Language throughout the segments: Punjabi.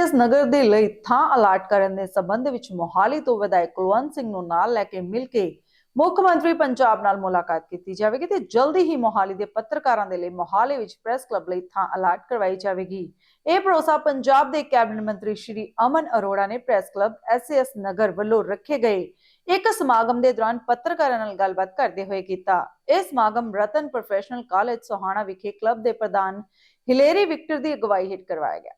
ਐਸਐਸ ਨਗਰ ਦੇ ਲਈ ਥਾਂ ਅਲਾਟ ਕਰਨ ਦੇ ਸੰਬੰਧ ਵਿੱਚ ਮੋਹਾਲੀ ਤੋਂ ਵਿਧਾਇਕ ਕੁਲਵੰਤ ਸਿੰਘ ਨੂੰ ਨਾਲ ਲੈ ਕੇ ਮਿਲ ਕੇ ਮੁੱਖ ਮੰਤਰੀ ਪੰਜਾਬ ਨਾਲ ਮੁਲਾਕਾਤ ਕੀਤੀ ਜਾਵੇਗੀ ਤੇ ਜਲਦੀ ਹੀ ਮੋਹਾਲੀ ਦੇ ਪੱਤਰਕਾਰਾਂ ਦੇ ਲਈ ਮੋਹਾਲੀ ਵਿੱਚ ਪ੍ਰੈਸ ਕਲੱਬ ਲਈ ਥਾਂ ਅਲਾਟ ਕਰਵਾਈ ਜਾਵੇਗੀ। ਇਹ ਭਰੋਸਾ ਪੰਜਾਬ ਦੇ ਕੈਬਨਿਟ ਮੰਤਰੀ ਸ਼੍ਰੀ ਅਮਨ ਅਰੋੜਾ ਨੇ ਪ੍ਰੈਸ ਕਲੱਬ ਐਸਐਸ ਨਗਰ ਵੱਲੋਂ ਰੱਖੇ ਗਏ। ਇੱਕ ਸਮਾਗਮ ਦੇ ਦੌਰਾਨ ਪੱਤਰਕਾਰਾਂ ਨਾਲ ਗੱਲਬਾਤ ਕਰਦੇ ਹੋਏ ਕੀਤਾ। ਇਹ ਸਮਾਗਮ ਰਤਨ ਪ੍ਰੋਫੈਸ਼ਨਲ ਕਾਲਜ ਸੋਹਾਣਾ ਵਿਖੇ ਕਲੱਬ ਦੇ ਪ੍ਰਧਾਨ ਹਿਲੇਰੀ ਵਿਕਟਰ ਦੀ ਅਗਵਾਈ ਹੇਠ ਕਰਵਾਇਆ ਗਿਆ।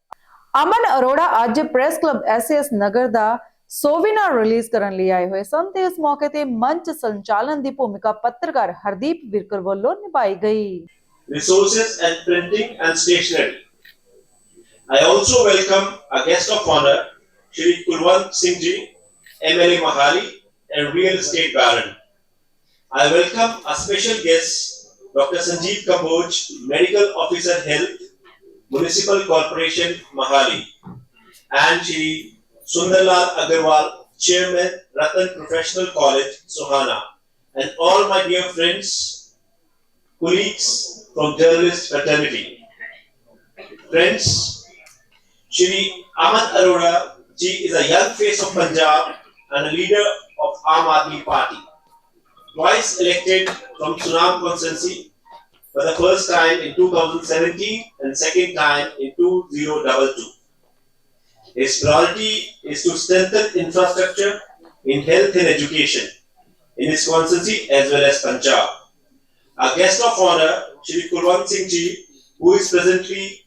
ਅਮਨ ਅਰੋੜਾ ਅੱਜ ਪ੍ਰੈਸ ਕਲੱਬ ਐਸਐਸ ਨਗਰ ਦਾ ਸੋਵੀਨਾ ਰਿਲੀਜ਼ ਕਰਨ ਲਈ ਆਏ ਹੋਏ ਸਨ ਤੇ ਇਸ ਮੌਕੇ ਤੇ ਮੰਚ ਸੰਚਾਲਨ ਦੀ ਭੂਮਿਕਾ ਪੱਤਰਕਾਰ ਹਰਦੀਪ ਵਿਰਕਰ ਵੱਲੋਂ ਨਿਭਾਈ ਗਈ resources and printing and stationery. I also welcome a guest of honor, Shri Kulwant Singh Ji, MLA Mahali and Real Estate Baron. I welcome a special guest, Dr. Sanjeev Kamboj, Medical Officer Health, Municipal Corporation Mahali, and Shri Sundarlal Agarwal, Chairman, Ratan Professional College, Sohana, and all my dear friends, colleagues from journalist fraternity. Friends, Shri Aman Arora ji is a young face of Punjab and a leader of Aam Aadmi Party. Twice elected from Sunam constituency for the first time in 2017 and second time in 2022. His priority is to strengthen infrastructure in health and education in his constituency as well as Punjab. Our guest of honor, Shri Kulwant Singh Ji, who is presently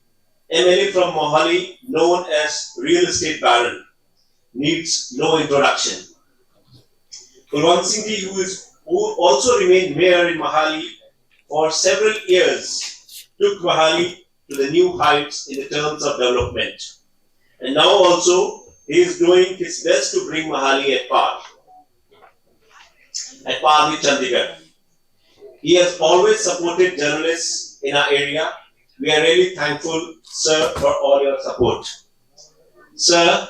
MLA from Mohali, known as Real Estate Baron, needs no introduction. Kulwant Singh Ji, who is who also remained mayor in Mohali for several years, took Mahali to the new heights in the terms of development. And now also, he is doing his best to bring Mahali at par. At par with Chandigarh. He has always supported journalists in our area. We are really thankful, sir, for all your support. Sir,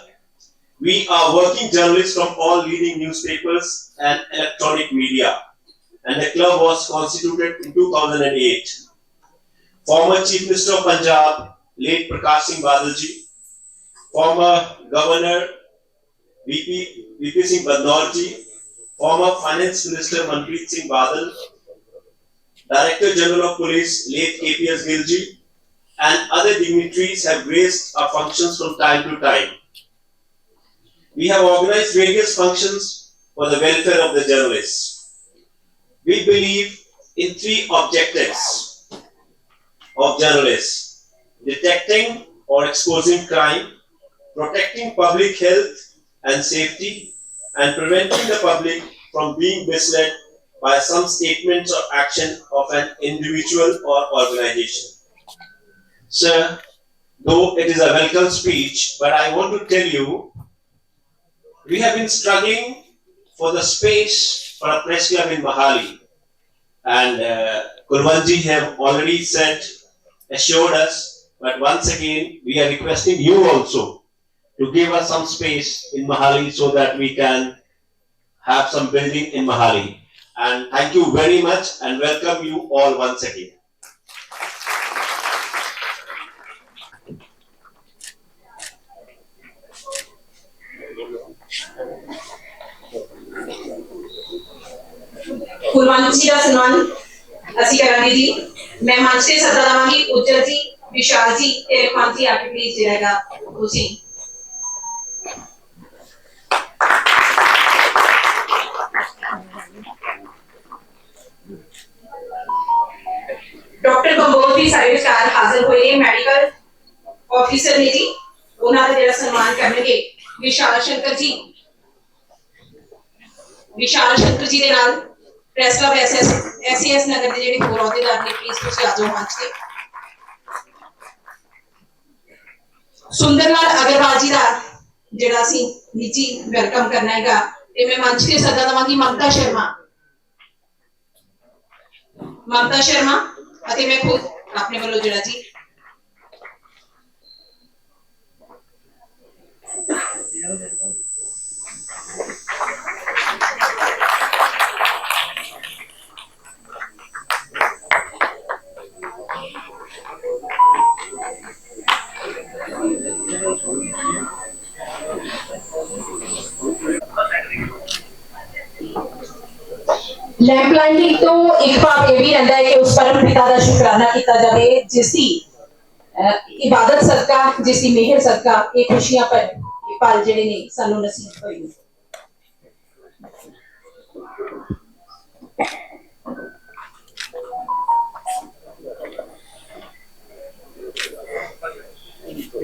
we are working journalists from all leading newspapers and electronic media, and the club was constituted in 2008. Former Chief Minister of Punjab, late Prakash Singh Badalji, former Governor VP, VP Singh Badnaurji, former Finance Minister Manpreet Singh Badal, Director General of Police, late KPS Gilji, and other dignitaries have graced our functions from time to time. We have organized various functions for the welfare of the journalists. We believe in three objectives of journalists detecting or exposing crime, protecting public health and safety, and preventing the public from being misled by some statements or action of an individual or organization. Sir, though it is a welcome speech, but I want to tell you, we have been struggling for the space press club in Mahali. And uh, Kulwanji have already said, assured us, but once again, we are requesting you also to give us some space in Mahali so that we can have some building in Mahali. And thank you very much and welcome you all once again. Kulwant ਜੀ ਦਾ ਸਨਮਾਨ ਅਸੀਂ ਕਰਾਂਗੇ ਜੀ ਮੈਂ ਮੰਚ ਤੇ ਸੱਦਾ ਦਵਾਂਗੀ ਉੱਜਲ ਜੀ ਵਿਸ਼ਾਲ ਜੀ ਤੇ ਰਖਵੰਤ ਜੀ ਆਕੇ ਪਲੀਜ਼ ਜਿਹੜਾ ਹੈਗਾ ਤੁਸੀਂ ਡਾਕਟਰ ਕੰਬੋਜ ਵੀ ਸਾਡੇ ਵਿਚਾਰ ਹਾਜ਼ਰ ਹੋਏ ਨੇ ਮੈਡੀਕਲ ਆਫੀਸਰ ਨੇ ਜੀ ਉਹਨਾਂ ਦਾ ਜਿਹੜਾ ਸਨਮਾਨ ਕਰਨਗੇ ਵਿਸ਼ਾਲ ਸ਼ੰਕਰ ਜੀ ਵਿਸ਼ਾਲ ਸ਼ੰਕਰ ਜੀ ਦੇ ਨਾਲ press club SS SS Nagar ਦੇ ਜਿਹੜੇ ਹੋਰ ਅਹੁਦੇਦਾਰ ਨੇ ਪਲੀਜ਼ ਤੁਸੀਂ ਆ ਜਾਓ ਮੰਚ ਤੇ ਸੁੰਦਰਲਾਲ ਅਗਰਵਾਲ ਜੀ ਦਾ ਜਿਹੜਾ ਅਸੀਂ ਨਿੱਜੀ ਵੈਲਕਮ ਕਰਨਾ ਹੈਗਾ, ਤੇ ਮੈਂ ਮੰਚ ਤੇ ਸੱਦਾ ਦਵਾਂਗੀ ਮਮਤਾ ਸ਼ਰਮਾ। ਮਮਤਾ ਸ਼ਰਮਾ ਅਤੇ ਮੈਂ ਖੁਦ ਆਪਣੇ ਵੱਲੋਂ ਜਿਹੜਾ ਜੀ ਲੈਂਪ ਲਾਈਟਿੰਗ ਤੋਂ ਇੱਕ ਭਾਵ ਇਹ ਵੀ ਰਹਿੰਦਾ ਹੈ ਕਿ ਉਸ ਪਰਮ ਪਿਤਾ ਦਾ ਸ਼ੁਕਰਾਨਾ ਕੀਤਾ ਜਾਵੇ, ਜਿਸ ਦੀ ਇਬਾਦਤ ਸਦਕਾ, ਜਿਸ ਦੀ ਮਿਹਰ ਸਦਕਾ ਇਹ ਖੁਸ਼ੀਆਂ ਪਰ ਇਹ ਪਲ ਜਿਹੜੇ ਨੇ ਸਾਨੂੰ ਨਸੀਬ ਹੋਏ ਨੇ।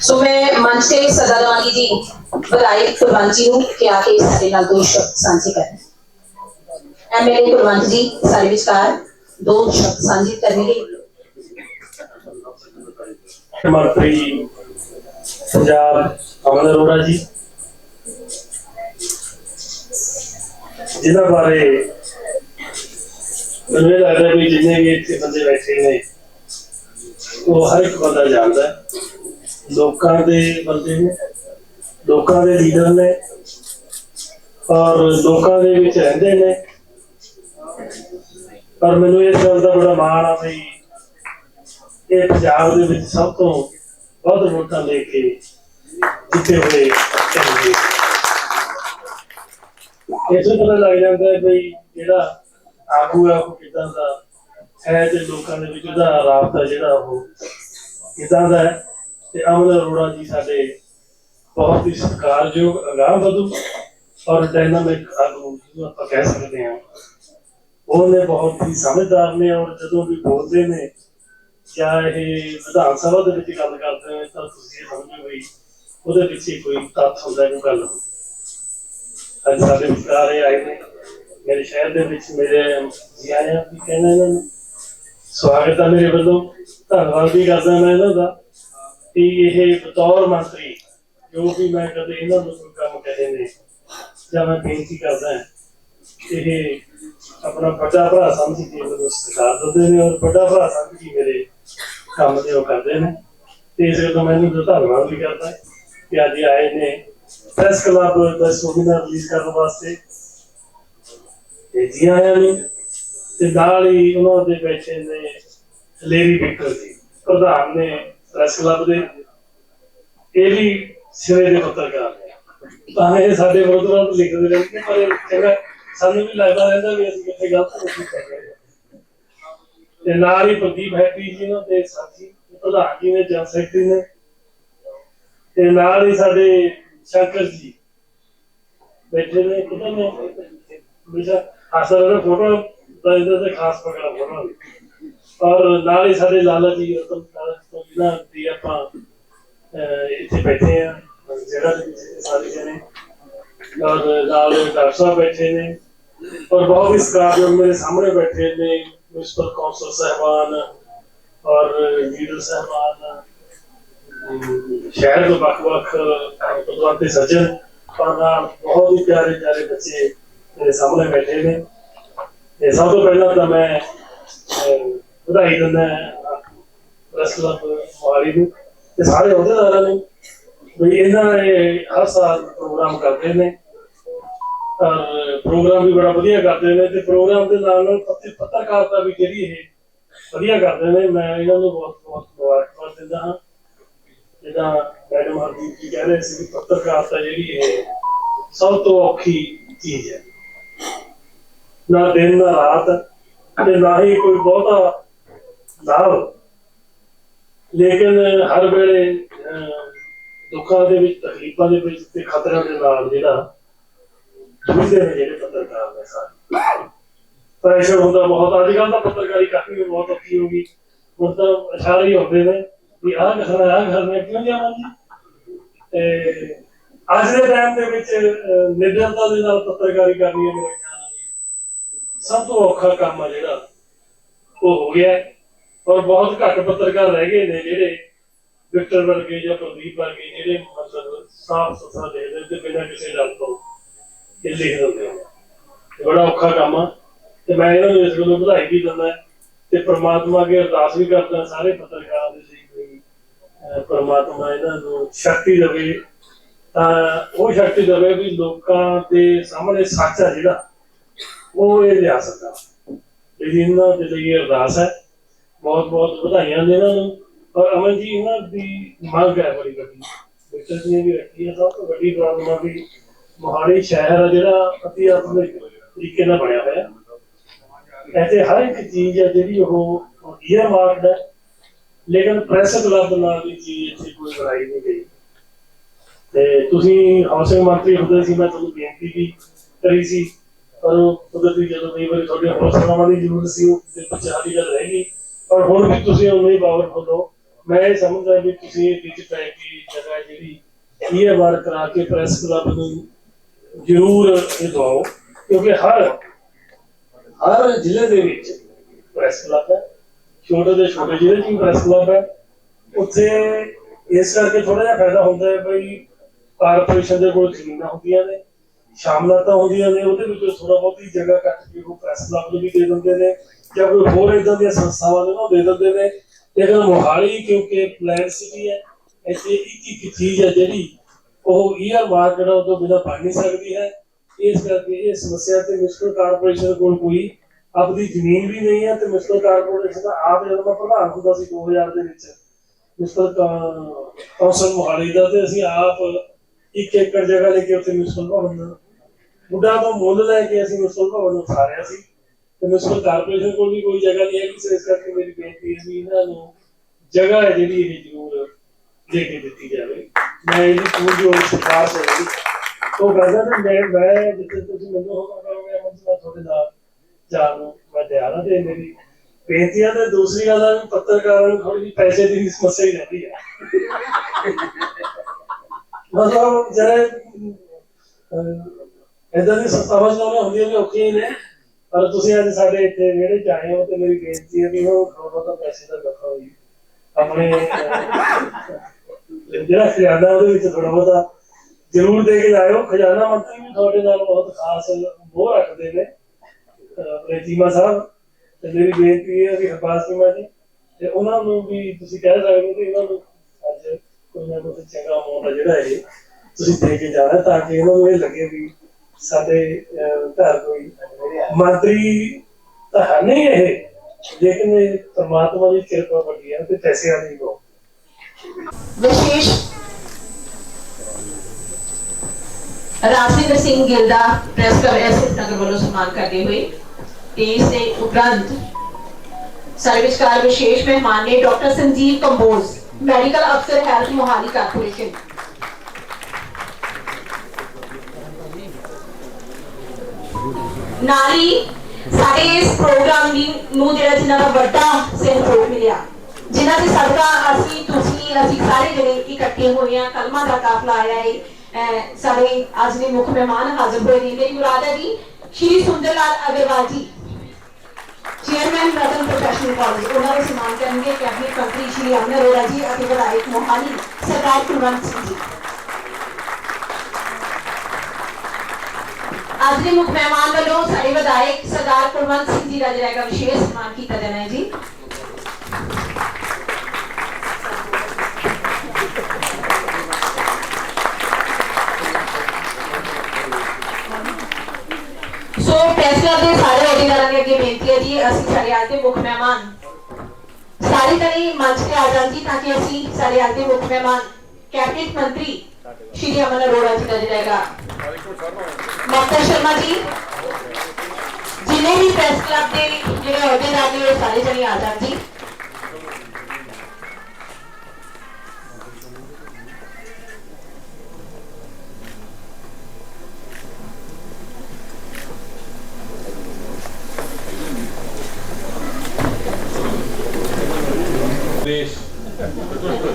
ਸੋ ਮੈਂ ਮੰਚ ਤੇ ਸਦਾ ਦਵਾਂਗੀ ਜੀ ਵਧਾਈ ਕੁਲਵੰਤ ਜੀ ਨੂੰ ਕਿ ਸਾਡੇ ਨਾਲ ਦੋ ਸ਼ਬਦ ਸਾਂਝੇ ਕਰਨ। ਐਮਐਲਏ ਕੁਲਵੰਤ ਜੀ, ਸਾਡੇ ਵਿਚਕਾਰ ਦੋ ਸ਼ਬਦ ਸਾਂਝੇ ਕਰਨਗੇ। ਮੰਤਰੀ ਪੰਜਾਬ ਅਮਨ ਅਰੋੜਾ ਜੀ, ਜਿਨ੍ਹਾਂ ਬਾਰੇ ਮੈਨੂੰ ਇਹ ਲੱਗਦਾ ਵੀ ਜਿੰਨੇ ਵੀ ਇੱਥੇ ਬੰਦੇ ਬੈਠੇ ਨੇ, ਉਹ ਹਰ ਇੱਕ ਬੰਦਾ ਜਾਣਦਾ ਲੋਕਾਂ ਦੇ ਬੰਦੇ ਨੇ। ਲੋਕਾਂ ਦੇ ਲੀਡਰ ਨੇ ਔਰ ਲੋਕਾਂ ਦੇ ਵਿੱਚ ਰਹਿੰਦੇ ਨੇ। ਪਰ ਮੈਨੂੰ ਇਸ ਗੱਲ ਦਾ ਬੜਾ ਮਾਣ ਆ ਵੀ ਇਹ ਪੰਜਾਬ ਦੇ ਵਿੱਚ ਸਭ ਤੋਂ ਵੱਧ ਵੋਟਾਂ ਲੈ ਕੇ ਜਿੱਤੇ ਹੋਏ ਚੰਗੇ ਇਹ ਤੋਂ ਲੱਗ ਜਾਂਦਾ ਹੈ ਵੀ ਜਿਹੜਾ ਆਗੂ ਹੈ ਉਹ ਕਿਦਾਂ ਦਾ ਹੈ ਤੇ ਲੋਕਾਂ ਦੇ ਵਿੱਚ ਉਹਦਾ ਰਾਬਤਾ ਜਿਹੜਾ ਉਹ ਕਿਦਾਂ ਦਾ ਹੈ ਤੇ ਅਮਨ ਅਰੋੜਾ ਜੀ ਸਾਡੇ ਬਹੁਤ ਹੀ ਸਤਿਕਾਰਯੋਗ ਅਗਾਂਹ ਵਧੂ ਔਰ ਡਾਇਨਾਮਿਕ ਆਗੂ ਜਿਹਨੂੰ ਆਪਾਂ ਕਹਿ ਸਕਦੇ ਹਾਂ ਉਹਨੇ ਬਹੁਤ ਹੀ ਸਮਝਦਾਰ ਨੇ ਔਰ ਜਦੋਂ ਵੀ ਬੋਲਦੇ ਨੇ ਜਾਂ ਇਹ ਵਿਧਾਨ ਸਭਾ ਦੇ ਵਿੱਚ ਗੱਲ ਕਰਦੇ ਹੋ ਤਾਂ ਤੁਸੀਂ ਇਹ ਸਮਝੋ ਵੀ ਉਹਦੇ ਪਿੱਛੇ ਕੋਈ ਤੱਥ ਹੁੰਦਾ ਕੋਈ ਗੱਲ ਹੁੰਦੀ ਅੱਜ ਸਾਡੇ ਵਿਚਾਰ ਇਹ ਆਏ ਨੇ ਮੇਰੇ ਸ਼ਹਿਰ ਦੇ ਵਿੱਚ ਮੇਰੇ ਜੀ ਆਇਆ ਵੀ ਕਹਿੰਦੇ ਇਹਨਾਂ ਨੂੰ ਸਵਾਗਤ ਹੈ ਮੇਰੇ ਵੱਲੋਂ ਧੰਨਵਾਦ ਵੀ ਕਰਦਾ ਮੈਂ ਇਹਨਾਂ ਦਾ ਕਿ ਇਹ ਬਤੌਰ ਮੰਤਰੀ ਜੋ ਵੀ ਮੈਂ ਕਦੇ ਇਹਨਾਂ ਨੂੰ ਕੋਈ ਕੰਮ ਕਹੇ ਨੇ ਜਾਂ ਮੈਂ ਬੇਨਤੀ ਕਰਦਾ ਇਹ ਆਪਣਾ ਵੱਡਾ ਭਰਾ ਸਮਝ ਕੇ ਮੈਨੂੰ ਸਤਿਕਾਰ ਦਿੰਦੇ ਨੇ ਔਰ ਵੱਡਾ ਭਰਾ ਸਮਝ ਕੇ ਮੇਰੇ ਕੰਮ ਦੇ ਉਹ ਕਰਦੇ ਨੇ। ਤੇ ਇਸ ਤੋਂ ਮੈਨੂੰ ਤਾਂ ਧੰਨਵਾਦ ਵੀ ਕਰਦਾ ਕਿ ਅੱਜ ਆਏ ਨੇ ਪ੍ਰੈਸ ਕਲੱਬ ਦਾ ਸੋਮੀਨਾਰ ਰਿਲੀਜ਼ ਕਰਨ ਵਾਸਤੇ। ਤੇ ਜੀ ਆਇਆਂ ਨੂੰ ਤੇ ਨਾਲ ਹੀ ਉਹਨਾਂ ਦੇ ਬੈਠੇ ਨੇ ਲੇਰੀ ਵਿਕਟਰ ਜੀ, ਪ੍ਰਧਾਨ ਨੇ ਪ੍ਰੈਸ ਕਲੱਬ ਦੇ। ਇਹ ਵੀ ਸਿਰੇ ਦੇ ਪੱਤਰਕਾਰ ਤਾਂ ਇਹ ਸਾਡੇ ਵਿਰੋਧ ਲਿਖਦੇ ਰਹਿੰਦੇ ਪਰ ਚੰਗਾ ਸਾਨੂੰ ਵੀ ਲੱਗਦਾ ਰਹਿੰਦਾ ਵੀ ਅਸੀਂ ਕਿੱਥੇ ਗਲਤ ਨਹੀਂ ਕਰ ਰਹੇ। ਤੇ ਨਾਲ ਹੀ ਪ੍ਰਦੀਪ ਹੈਪੀ ਜੀ ਨੇ ਤੇ ਸਾਥੀ, ਪ੍ਰਧਾਨ ਜੀ ਨੇ ਜਨ ਸੈਕਟਰੀ ਨੇ। ਤੇ ਨਾਲ ਹੀ ਸਾਡੇ ਸ਼ੰਕਰ ਜੀ ਬੈਠੇ ਨੇ ਕਿਤੇ ਨੇ ਮਿਸ਼ਾ ਅਸਲ ਵਿੱਚ ਫੋਟੋ ਦਾ ਇਹਦਾ ਤੇ ਖਾਸ ਪ੍ਰਕਾਰ ਫੋਟੋ। ਔਰ ਨਾਲ ਹੀ ਸਾਡੇ ਲਾਲਾ ਜੀ ਰਤਨ ਕਾਲਜ ਤੋਂ ਜਿਹਨਾਂ ਦੀ ਆਪਾਂ ਅਹ, ਇੱਥੇ ਬੈਠੇ ਆ ਜਿਹੜਾ ਦੇ ਵਿੱਚ ਸਾਰੇ ਜਣੇ ਔਰ ਨਾਲ ਡਾਕਟਰ ਸਾਹਿਬ ਬੈਠੇ ਨੇ ਔਰ ਬਹੁਤ ਹੀ ਸਤਿਕਾਰਯੋਗ ਮੇਰੇ ਸਾਹਮਣੇ ਬੈਠੇ ਨੇ ਮਿਊਨਿਸਪਲ ਕੌਂਸਲ ਸਹਿਬਾਨ ਔਰ ਲੀਡਰ ਸਹਿਬਾਨ ਅਮ, ਸ਼ਹਿਰ ਦੇ ਵੱਖ-ਵੱਖ ਪਦਵੰਤੇ ਸੱਜਣ ਔਰ ਨਾਲ ਬਹੁਤ ਹੀ ਪਿਆਰੇ ਪਿਆਰੇ ਬੱਚੇ ਮੇਰੇ ਸਾਹਮਣੇ ਬੈਠੇ ਨੇ ਤੇ ਸਭ ਤੋਂ ਪਹਿਲਾਂ ਤਾਂ ਮੈਂ ਅਹ, ਵਧਾਈ ਦਿੰਦਾ ਪ੍ਰੈਸ ਕਲੱਬ ਮੋਹਾਲੀ ਨੂੰ ਤੇ ਸਾਰੇ ਅਹੁਦੇਦਾਰਾਂ ਨੂੰ ਵੀ ਇਹਨਾਂ ਨੇ ਹਰ ਸਾਲ ਪ੍ਰੋਗਰਾਮ ਕਰਦੇ ਨੇ। ਪ੍ਰੋਗਰਾਮ ਵੀ ਬੜਾ ਵਧੀਆ ਕਰਦੇ ਨੇ ਤੇ ਪ੍ਰੋਗਰਾਮ ਦੇ ਨਾਲ ਨਾਲ ਪੱਤਰਕਾਰਤਾ ਵੀ ਜਿਹੜੀ ਇਹ ਵਧੀਆ ਕਰਦੇ ਨੇ। ਮੈਂ ਇਹਨਾਂ ਨੂੰ ਬਹੁਤ ਬਹੁਤ ਮੁਬਾਰਕਬਾਦ ਦਿੰਦਾ ਹਾਂ। ਜਿੱਦਾਂ ਮੈਡਮ ਹਰਦੀਪ ਜੀ ਕਹਿ ਰਹੇ ਸੀ ਕਿ ਪੱਤਰਕਾਰਤਾ ਜਿਹੜੀ ਇਹ ਸਭ ਤੋਂ ਔਖੀ ਚੀਜ਼ ਹੈ। ਨਾ ਦਿਨ, ਨਾ ਰਾਤ ਤੇ ਨਾ ਹੀ ਕੋਈ ਬਹੁਤਾ ਲਾਭ। ਲੇਕਿਨ ਹਰ ਵੇਲੇ ਦੁੱਖਾਂ ਦੇ ਵਿੱਚ ਤਕਲੀਫਾਂ ਦੇ ਵਿੱਚ ਤੇ ਖਤਰਿਆਂ ਦੇ ਨਾਲ ਜਿਹੜਾ ਜੂਝਦੇ ਨੇ ਜਿਹੜੇ ਪੱਤਰਕਾਰ ਨੇ ਸਾਰੇ। ਪ੍ਰੈਸ਼ਰ ਹੁੰਦਾ ਬਹੁਤ ਅੱਜ ਕੱਲ੍ਹ ਤਾਂ ਪੱਤਰਕਾਰੀ ਕਾਫੀ ਬਹੁਤ ਔਖੀ ਹੋ ਗਈ। ਹੁਣ ਤਾਂ ਇਸ਼ਾਰੇ ਹੀ ਹੁੰਦੇ ਨੇ ਵੀ ਆਹ ਕਰਨਾ ਆਹ ਕਰਨਾ ਕਿਉਂ ਜਾਵਾਂ ਜੀ? ਤੇ ਅੱਜ ਦੇ ਟਾਈਮ ਦੇ ਵਿੱਚ ਅਹ, ਨਿਡਰਤਾ ਦੇ ਨਾਲ ਪੱਤਰਕਾਰੀ ਕਰਨੀ ਹੈ ਮੇਰੇ ਖਿਆਲ ਨਾਲ ਸਭ ਤੋਂ ਔਖਾ ਕੰਮ ਆ ਜਿਹੜਾ ਉਹ ਹੋ ਗਿਆ। ਔਰ ਬਹੁਤ ਘੱਟ ਪੱਤਰਕਾਰ ਰਹਿ ਗਏ ਨੇ ਜਿਹੜੇ ਵਿਕਟਰ ਵਰਗੇ ਜਾਂ ਪ੍ਰਦੀਪ ਵਰਗੇ ਜਿਹੜੇ ਮਤਲਬ ਸਾਫ਼ ਸੁਥਰਾ ਲਿਖਦੇ ਤੇ ਬਿਨਾਂ ਕਿਸੇ ਡਰ ਤੋਂ ਇਹ ਲਿਖ ਦਿੰਦੇ ਨੇ। ਬੜਾ ਔਖਾ ਕੰਮ ਆ। ਤੇ ਮੈਂ ਇਹਨਾਂ ਨੂੰ ਇਸ ਗੱਲੋਂ ਵਧਾਈ ਵੀ ਦਿੰਦਾ ਤੇ ਪ੍ਰਮਾਤਮਾ ਅੱਗੇ ਅਰਦਾਸ ਵੀ ਕਰਦਾ ਸਾਰੇ ਪੱਤਰਕਾਰਾਂ ਦੇ ਲਈ ਪ੍ਰਮਾਤਮਾ ਇਹਨਾਂ ਨੂੰ ਸ਼ਕਤੀ ਦੇਵੇ। ਤਾਂ ਉਹ ਸ਼ਕਤੀ ਦੇਵੇ ਵੀ ਲੋਕਾਂ ਦੇ ਸਾਹਮਣੇ ਸੱਚ ਆ ਜਿਹੜਾ, ਉਹ ਇਹ ਲਿਆ ਸਕਦਾ। ਇਹਦੀ ਇਹਨਾਂ ਦੇ ਲਈ ਅਰਦਾਸ ਹੈ। ਬਹੁਤ ਬਹੁਤ ਵਧਾਈਆਂ ਨੇ ਨੂੰ। ਔਰ ਅਮਨ ਜੀ, ਇਹਨਾਂ ਦੀ ਮੰਗ ਹੈ ਬੜੀ ਵੱਡੀ ਡਾਕਟਰ ਜੀ ਨੇ ਵੀ ਰੱਖੀ ਹੈ, ਸਭ ਤੋਂ ਵੱਡੀ ਪ੍ਰੋਬਲਮ ਆ ਵੀ ਮੋਹਾਲੀ ਸ਼ਹਿਰ ਆ ਜਿਹੜਾ ਅਤੀ ਆਧੁਨਿਕ ਤਰੀਕੇ ਨਾਲ ਬਣਿਆ ਹੋਇਆ। ਇੱਥੇ ਹਰ ਇੱਕ ਚੀਜ਼ ਹੈ ਜਿਹੜੀ ਉਹ ਈਅਰ ਮਾਰਕਡ ਹੈ ਲੇਕਿਨ ਪ੍ਰੈਸ ਕਲੱਬ ਨਾਲ ਦੀ ਚੀਜ਼ ਇੱਥੇ ਕੋਈ ਬਣਾਈ ਨਹੀਂ ਗਈ। ਤੇ ਤੁਸੀਂ ਹਾਊਸਿੰਗ ਮੰਤਰੀ ਹੁੰਦੇ ਸੀ, ਮੈਂ ਤੁਹਾਨੂੰ ਬੇਨਤੀ ਵੀ ਕਰੀ ਸੀ। ਪਰ ਉਹ ਕੁਦਰਤੀ ਜਦੋਂ ਕਈ ਵਾਰੀ ਤੁਹਾਡੇ ਹੋਰ ਦੀ ਜ਼ਰੂਰਤ ਸੀ, ਉਹ ਤੇ ਪਿੱਛੇ ਸਾਡੀ ਗੱਲ ਰਹਿ ਗਈ। ਪਰ ਹੁਣ ਵੀ ਤੁਸੀਂ ਉਨੇ ਹੀ ਪਾਵਰਫੁਲ ਹੋ ਮੈਂ ਇਹ ਸਮਝਦਾ ਵੀ ਤੁਸੀਂ ਵਿੱਚ ਪੈ ਕੇ ਜਗ੍ਹਾ ਜਿਹੜੀ ਇਹ ਵਾਰ ਕਰਾ ਕੇ ਪ੍ਰੈਸ ਕਲੱਬ ਨੂੰ ਜ਼ਰੂਰ ਇਹ ਦਵਾਓ, ਕਿਉਂਕਿ ਹਰ ਹਰ ਜ਼ਿਲ੍ਹੇ ਦੇ ਵਿੱਚ ਪ੍ਰੈਸ ਕਲੱਬ ਹੈ। ਛੋਟੇ ਦੇ ਛੋਟੇ ਜ਼ਿਲ੍ਹੇ 'ਚ ਪ੍ਰੈਸ ਕਲੱਬ ਹੈ। ਉੱਥੇ ਇਸ ਕਰਕੇ ਥੋੜਾ ਜਿਹਾ ਫਾਇਦਾ ਹੁੰਦਾ ਹੈ ਬਈ ਕਾਰਪੋਰੇਸ਼ਨ ਦੇ ਕੋਲ ਜ਼ਮੀਨਾਂ ਹੁੰਦੀਆਂ ਨੇ, ਸ਼ਾਮਲਾਤਾਂ ਹੁੰਦੀਆਂ ਨੇ, ਉਹਦੇ ਵਿੱਚ ਥੋੜਾ ਬਹੁਤੀ ਜਗ੍ਹਾ ਕੱਟ ਕੇ ਉਹ ਪ੍ਰੈਸ ਕਲੱਬ ਨੂੰ ਵੀ ਦੇ ਦਿੰਦੇ ਨੇ। ਜਾਂ ਕੋਈ ਹੋਰ ਇਦਾਂ ਦੀਆਂ ਸੰਸਥਾਵਾਂ ਨੇ ਦੇ ਦਿੰਦੇ ਨੇ। ਲੇਕਿਨ ਮੋਹਾਲੀ, ਕਿਉਂਕਿ ਪਲਾਨ ਸਿਟੀ ਹੈ ਇੱਥੇ ਇੱਕ ਇੱਕ ਚੀਜ਼ ਹੈ ਜਿਹੜੀ ਉਹ ਈਅਰ ਮਾਰਕ ਜਿਹੜਾ ਉਹ ਤੋਂ ਬਿਨਾਂ ਬਣ ਨਹੀਂ ਸਕਦੀ ਹੈ। ਇਸ ਕਰਕੇ ਇਹ ਸਮੱਸਿਆ ਤੇ ਮਿਊਨਿਸਪਲ ਕਾਰਪੋਰੇਸ਼ਨ ਕੋਲ ਕੋਈ ਆਪਣੀ ਜ਼ਮੀਨ ਵੀ ਨਹੀਂ ਹੈ ਤੇ ਮਿਊਨਿਸਪਲ ਕਾਰਪੋਰੇਸ਼ਨ ਦਾ ਆਪ ਜਦੋਂ ਮੈਂ ਪ੍ਰਧਾਨ ਹੁੰਦਾ ਸੀ 2000 ਦੇ ਵਿੱਚ ਮਿਊਨਿਸਪਲ ਕੌਂਸਲ ਮੋਹਾਲੀ ਦਾ ਤੇ ਅਸੀਂ ਆਪ ਇੱਕ ਏਕੜ ਜਗ੍ਹਾ ਲੈ ਕੇ ਉੱਥੇ ਮਿਊਨਿਸਪਲ ਭਵਨ ਮੁੱਢਾ ਤੋਂ ਮੁੱਲ ਲੈ ਕੇ ਅਸੀਂ ਮਿਊਨਿਸਪਲ ਭਵਨ ਉਸਾਰਿਆ ਸੀ। ਮਿਊਨਿਸਪਲ ਕਾਰਪੋਰੇਸ਼ਨ ਕੋਲ ਵੀ ਕੋਈ ਜਗ੍ਹਾ ਨਹੀਂ ਹੈ ਕਿਸੇ ਇਸ ਕਰਕੇ ਮੇਰੀ ਬੇਨਤੀ ਹੈ ਵੀ ਇਹਨਾਂ ਨੂੰ ਜਗ੍ਹਾ ਹੈ ਜਿਹੜੀ ਇਹ ਜ਼ਰੂਰ ਦੇ ਕੇ ਦਿੱਤੀ ਜਾਵੇ। ਮੈਂ ਇਹਦੀ ਪੂਰੀ ਜੋ ਸਿਫਾਰਿਸ਼ ਹੈ ਜਿਹੜੀ, ਉਹ ਮੈਂ ਮੈਂ ਜਿੱਥੇ ਤੁਸੀਂ ਮੈਨੂੰ ਹੁਕਮ ਕਰੋਗੇ ਮੈਂ ਤੁਹਾਡੇ ਨਾਲ ਜਾਣ ਨੂੰ ਮੈਂ ਤਿਆਰ ਹਾਂ ਤੇ ਮੇਰੀ ਬੇਨਤੀਆਂ ਤੇ ਦੂਸਰੀ ਗੱਲ ਹੈ ਪੱਤਰਕਾਰਾਂ ਨੂੰ ਥੋੜੀ ਜਿਹੀ ਪੈਸੇ ਦੀ ਸਮੱਸਿਆ ਹੀ ਰਹਿੰਦੀ ਹੈ। ਮਤਲਬ ਜਿਹੜੇ ਇਦਾਂ ਦੀ ਸੰਸਥਾਵਾਂ ਚਲਾਉਣੀਆਂ ਹੁੰਦੀਆਂ ਨੇ ਔਖੀਆਂ ਨੇ। ਪਰ ਤੁਸੀਂ ਅੱਜ ਸਾਡੇ ਇੱਥੇ ਵਿਹੜੇ ਚ ਆਏ ਹੋ ਤੇ ਮੇਰੀ ਬੇਨਤੀ ਹੈ ਵੀ ਉਹ ਥੋੜਾ ਬਹੁਤਾ ਪੈਸੇ ਦਾ ਰੱਖੋ ਜੀ ਆਪਣੇ ਅਹ, ਜਿਹੜਾ ਖਜ਼ਾਨਾ ਉਹਦੇ ਵਿੱਚ ਥੋੜਾ ਬਹੁਤਾ ਜ਼ਰੂਰ ਦੇ ਕੇ ਜਾਇਓ। ਖਜ਼ਾਨਾ ਮੰਤਰੀ ਵੀ ਤੁਹਾਡੇ ਨਾਲ ਬਹੁਤ ਖਾਸ ਮੋਹ ਰੱਖਦੇ ਨੇ ਅਹ, ਆਪਣੇ ਚੀਮਾ ਸਾਹਿਬ। ਤੇ ਮੇਰੀ ਬੇਨਤੀ ਹੈ ਵੀ ਹਰਪਾਲ ਚੀਮਾ ਜੀ ਤੇ ਉਹਨਾਂ ਨੂੰ ਵੀ ਤੁਸੀਂ ਕਹਿ ਸਕਦੇ ਹੋ ਕਿ ਇਹਨਾਂ ਨੂੰ ਅੱਜ ਕੋਈ ਨਾ ਕੋਈ ਚੰਗਾ ਅਮਾਉਂਟ ਆ ਜਿਹੜਾ ਇਹ ਤੁਸੀਂ ਦੇ ਕੇ ਜਾਣਾ ਤਾਂ ਕਿ ਇਹਨਾਂ ਨੂੰ ਇਹ ਲੱਗੇ ਵੀ ਸਾਡੇ ਅਹ, ਘਰ ਕੋਈ ਮੰਤਰੀ ਤਾਂ ਹੈ ਨਹੀਂ ਇਹ ਲੇਕਿਨ ਇਹ ਪਰਮਾਤਮਾ ਦੀ ਕਿਰਪਾ ਵੱਡੀ ਹੈ ਤੇ ਪੈਸਿਆਂ ਦੀ ਬਹੁਤ ਵਿਸ਼ੇਸ਼ ਰਾਜਿੰਦਰ ਸਿੰਘ ਗਿੱਲ ਦਾ ਪ੍ਰੈਸ ਕਰ ਐਸਐਸ ਨਗਰ ਵੱਲੋਂ ਸਨਮਾਨ ਕਰਦੇ ਹੋਏ ਤੇ ਇਸ ਦੇ ਉਪਰੰਤ ਸਾਡੇ ਵਿਚਕਾਰ ਵਿਸ਼ੇਸ਼ ਮਹਿਮਾਨ ਨੇ ਡਾਕਟਰ ਸੰਜੀਵ ਕੰਬੋਜ ਮੈਡੀਕਲ ਅਫਸਰ ਹੈਲਥ ਸਾਡੇ ਇਸ ਪ੍ਰੋਗਰਾਮ ਦੀ ਨੂੰ ਜਿਹੜਾ ਜਿਨ੍ਹਾਂ ਦਾ ਵੱਡਾ ਸਹਿਯੋਗ ਮਿਲਿਆ, ਜਿਨ੍ਹਾਂ ਦੇ ਸਦਕਾ ਅਸੀਂ, ਤੁਸੀਂ, ਅਸੀਂ ਸਾਰੇ ਜਿਹੜੇ ਇਕੱਠੇ ਹੋਏ ਆ ਕਲਮਾਂ ਦਾ ਕਾਫਲਾ ਆਇਆ ਹੈ ਸਾਡੇ ਅੱਜ ਦੇ ਮੁੱਖ ਮਹਿਮਾਨ ਹਾਜ਼ਰ ਹੋਏ ਨੇ। ਮੇਰੀ ਮੁਰਾਦ ਹੈ ਜੀ ਸ਼੍ਰੀ ਸੁੰਦਰ ਲਾਲ ਅਗਰਵਾਲ ਜੀ। ਚੇਅਰਮੈਨ ਰਤਨ ਪ੍ਰੋਫੈਸ਼ਨਲ ਕਾਲਜ ਉਹਨਾਂ ਦੇ ਸਨਮਾਨ ਕਰਨਗੇ, ਕੈਬਨਿਟ ਮੰਤਰੀ ਸ਼੍ਰੀ ਅਮਨ ਅਰੋੜਾ ਜੀ ਅਤੇ ਵਿਧਾਇਕ ਮੋਹਾਲੀ ਸਰਦਾਰ ਕੁਲਵੰਤ ਸਿੰਘ ਜੀ। ਅੱਜ ਦੇ ਮੁੱਖ ਮਹਿਮਾਨ ਵੱਲੋਂ ਸਾਡੇ ਵਿਧਾਇਕ ਸਰਦਾਰ ਕੁਲਵੰਤ ਸਿੰਘ ਜੀ ਦਾ ਜਿਹੜਾ ਹੈਗਾ ਵਿਸ਼ੇਸ਼ ਸਨਮਾਨ ਕੀਤਾ ਜਾਣਾ ਹੈ ਜੀ। ਸੋ ਫੈਸਲਾ ਦੇ ਸਾਰੇ ਅਧਿਕਾਰੀਆਂ ਦੇ ਅੱਗੇ ਬੇਨਤੀ ਹੈ ਜੀ, ਅਸੀਂ ਸਾਡੇ ਅੱਜ ਦੇ ਮੁੱਖ ਮਹਿਮਾਨ ਸਾਰੇ ਜਣੇ ਮੰਚ ਤੇ ਆ ਜਾਣ ਜੀ ਤਾਂ ਕਿ ਅਸੀਂ ਸਾਡੇ ਅੱਜ ਦੇ ਮੁੱਖ ਮਹਿਮਾਨ, ਕੈਬਨਿਟ ਮੰਤਰੀ ਸ਼੍ਰੀ ਅਮਨ ਅਰੋੜਾ ਜੀ ਦਾ ਜਿਹੜਾ ਹੈਗਾ ਮਾਸਟਰ ਸ਼ਰਮਾ ਜੀ ਜਿੰਨੇ ਵੀ ਪ੍ਰੈਸ ਕਲੱਬ ਦੇ ਜਿਹੜੇ ਅਹੁਦੇਦਾਰ ਨੇ ਉਹ ਸਾਰੇ ਜਣੇ ਆ ਜਾਣ ਜੀ ਦੇਸ਼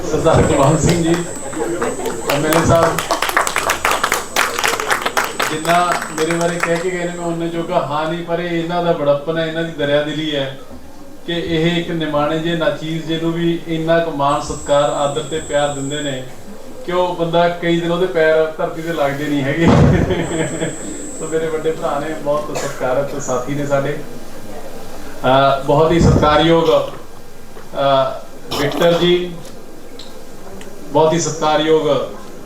ਸਰਦਾਰ ਕੁਲਵੰਤ ਸਿੰਘ ਜੀ ਐਮਐਲਏ ਸਾਹਿਬ ਜਿੰਨਾ ਮੇਰੇ ਬਾਰੇ ਕਹਿ ਕੇ ਗਏ ਨੇ, ਮੈਂ ਉਹਨੇ ਜੋਗਾ ਹਾਂ ਨਹੀਂ, ਪਰ ਇਹ ਇਹਨਾਂ ਦਾ ਬੜਪਨ ਹੈ, ਇਹਨਾਂ ਦੀ ਦਰਿਆ ਦਿਲੀ ਹੈ ਕਿ ਇਹ ਇੱਕ ਨਿਮਾਣੇ ਜੇ ਨਾਚੀਜ਼ ਜਿਹਨੂੰ ਵੀ ਇੰਨਾ ਕੁ ਮਾਣ, ਸਤਿਕਾਰ, ਆਦਰ ਤੇ ਪਿਆਰ ਦਿੰਦੇ ਨੇ ਕਿ ਉਹ ਬੰਦਾ ਕਈ ਦਿਨ ਉਹਦੇ ਪੈਰ ਧਰਤੀ ਤੇ ਲੱਗਦੇ ਨਹੀਂ ਹੈਗੇ। ਸੋ ਮੇਰੇ ਵੱਡੇ ਭਰਾ ਨੇ ਬਹੁਤ ਸਤਿਕਾਰਤ ਸਾਥੀ ਨੇ ਸਾਡੇ। ਬਹੁਤ ਹੀ ਸਤਿਕਾਰਯੋਗ, ਅਹ ਵਿਕਟਰ ਜੀ, ਬਹੁਤ ਹੀ ਸਤਿਕਾਰਯੋਗ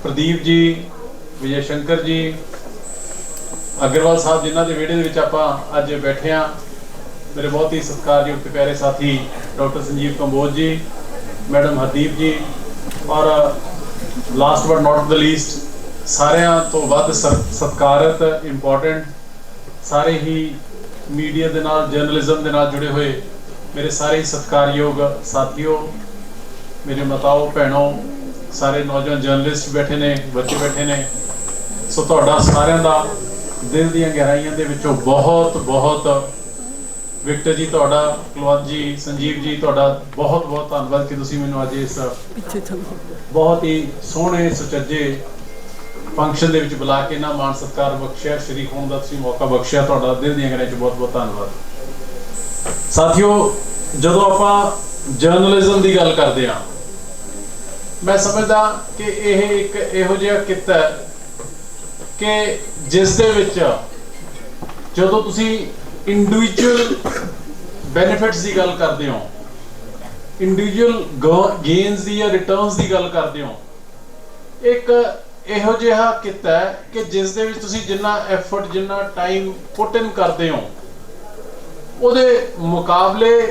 ਪ੍ਰਦੀਪ ਜੀ, ਵਿਜੇ ਸ਼ੰਕਰ ਜੀ ਅਗਰਵਾਲ ਸਾਹਿਬ, ਜਿਨ੍ਹਾਂ ਦੇ ਵਿਹੜੇ ਦੇ ਵਿੱਚ ਆਪਾਂ ਅੱਜ ਬੈਠੇ ਆ ਮੇਰੇ ਬਹੁਤ ਹੀ ਸਤਿਕਾਰਯੋਗ ਤੇ ਪਿਆਰੇ ਸਾਥੀ ਡਾਕਟਰ ਸੰਜੀਵ ਕੰਬੋਜ ਜੀ, ਮੈਡਮ ਹਰਦੀਪ ਜੀ ਔਰ last but not the least ਸਾਰਿਆਂ ਤੋਂ ਵੱਧ ਸਤ- ਸਤਿਕਾਰਤ ਇੰਪੋਰਟੈਂਟ ਸਾਰੇ ਹੀ ਮੀਡੀਆ ਦੇ ਨਾਲ ਜਰਨਲਿਜ਼ਮ ਦੇ ਨਾਲ ਜੁੜੇ ਹੋਏ ਮੇਰੇ ਸਾਰੇ ਹੀ ਸਤਿਕਾਰਯੋਗ ਸਾਥੀਓ, ਮੇਰੇ ਮਤਾਓ, ਭੈਣੋ, ਸਾਰੇ ਨੌਜਵਾਨ ਜਰਨਲਿਸਟ ਬੈਠੇ ਨੇ, ਬੱਚੇ ਬੈਠੇ ਨੇ। ਸੋ ਤੁਹਾਡਾ ਸਾਰਿਆਂ ਦਾ ਦਿਲ ਦੀਆਂ ਗਹਿਰਾਈਆਂ ਦੇ ਵਿੱਚੋਂ ਬਹੁਤ ਬਹੁਤ ਵਿਕਟਰ ਜੀ ਤੁਹਾਡਾ ਕੁਲਵੰਤ ਜੀ ਸੰਜੀਵ ਜੀ ਤੁਹਾਡਾ ਬਹੁਤ ਬਹੁਤ ਧੰਨਵਾਦ ਕਿ ਤੁਸੀਂ ਮੈਨੂੰ ਅੱਜ ਇਸ ਬਹੁਤ ਹੀ ਸੋਹਣੇ ਸੁਚੱਜੇ ਫੰਕਸ਼ਨ ਦੇ ਵਿੱਚ ਬੁਲਾ ਕੇ ਨਾ ਮਾਣ ਸਤਿਕਾਰ ਬਖਸ਼ਿਆ ਸ਼ਰੀਕ ਹੋਣ ਦਾ ਤੁਸੀਂ ਮੌਕਾ ਬਖਸ਼ਿਆ ਤੁਹਾਡਾ ਦਿਲ ਦੀਆਂ ਗਹਿਰਾਈਆਂ 'ਚ ਬਹੁਤ ਬਹੁਤ ਧੰਨਵਾਦ। ਸਾਥੀਓ ਜਦੋਂ ਆਪਾਂ ਜਰਨਲਿਜ਼ਮ ਦੀ ਗੱਲ ਕਰਦੇ ਆ ਮੈਂ ਸਮਝਦਾ ਕਿ ਇਹ ਇੱਕ ਇਹੋ ਜਿਹਾ ਕਿੱਤਾ ਹੈ ਕਿ ਜਿਸ ਦੇ ਵਿੱਚ ਜਦੋਂ ਤੁਸੀਂ ਇੰਡੀਵਿਜੂਅਲ ਬੈਨੀਫਿਟਸ ਦੀ ਗੱਲ ਕਰਦੇ ਹੋ ਇੰਡੀਵਿਜੂਅਲ ਗੇਨਸ ਦੀ ਜਾਂ ਰਿਟਰਨਸ ਦੀ ਗੱਲ ਕਰਦੇ ਹੋ, ਇੱਕ ਇਹੋ ਜਿਹਾ ਕਿੱਤਾ ਹੈ ਕਿ ਜਿਸ ਦੇ ਵਿੱਚ ਤੁਸੀਂ ਜਿੰਨਾ ਐਫਰਟ ਜਿੰਨਾ ਟਾਈਮ ਪੁੱਟ ਇਨ ਕਰਦੇ ਹੋ, ਉਹਦੇ ਮੁਕਾਬਲੇ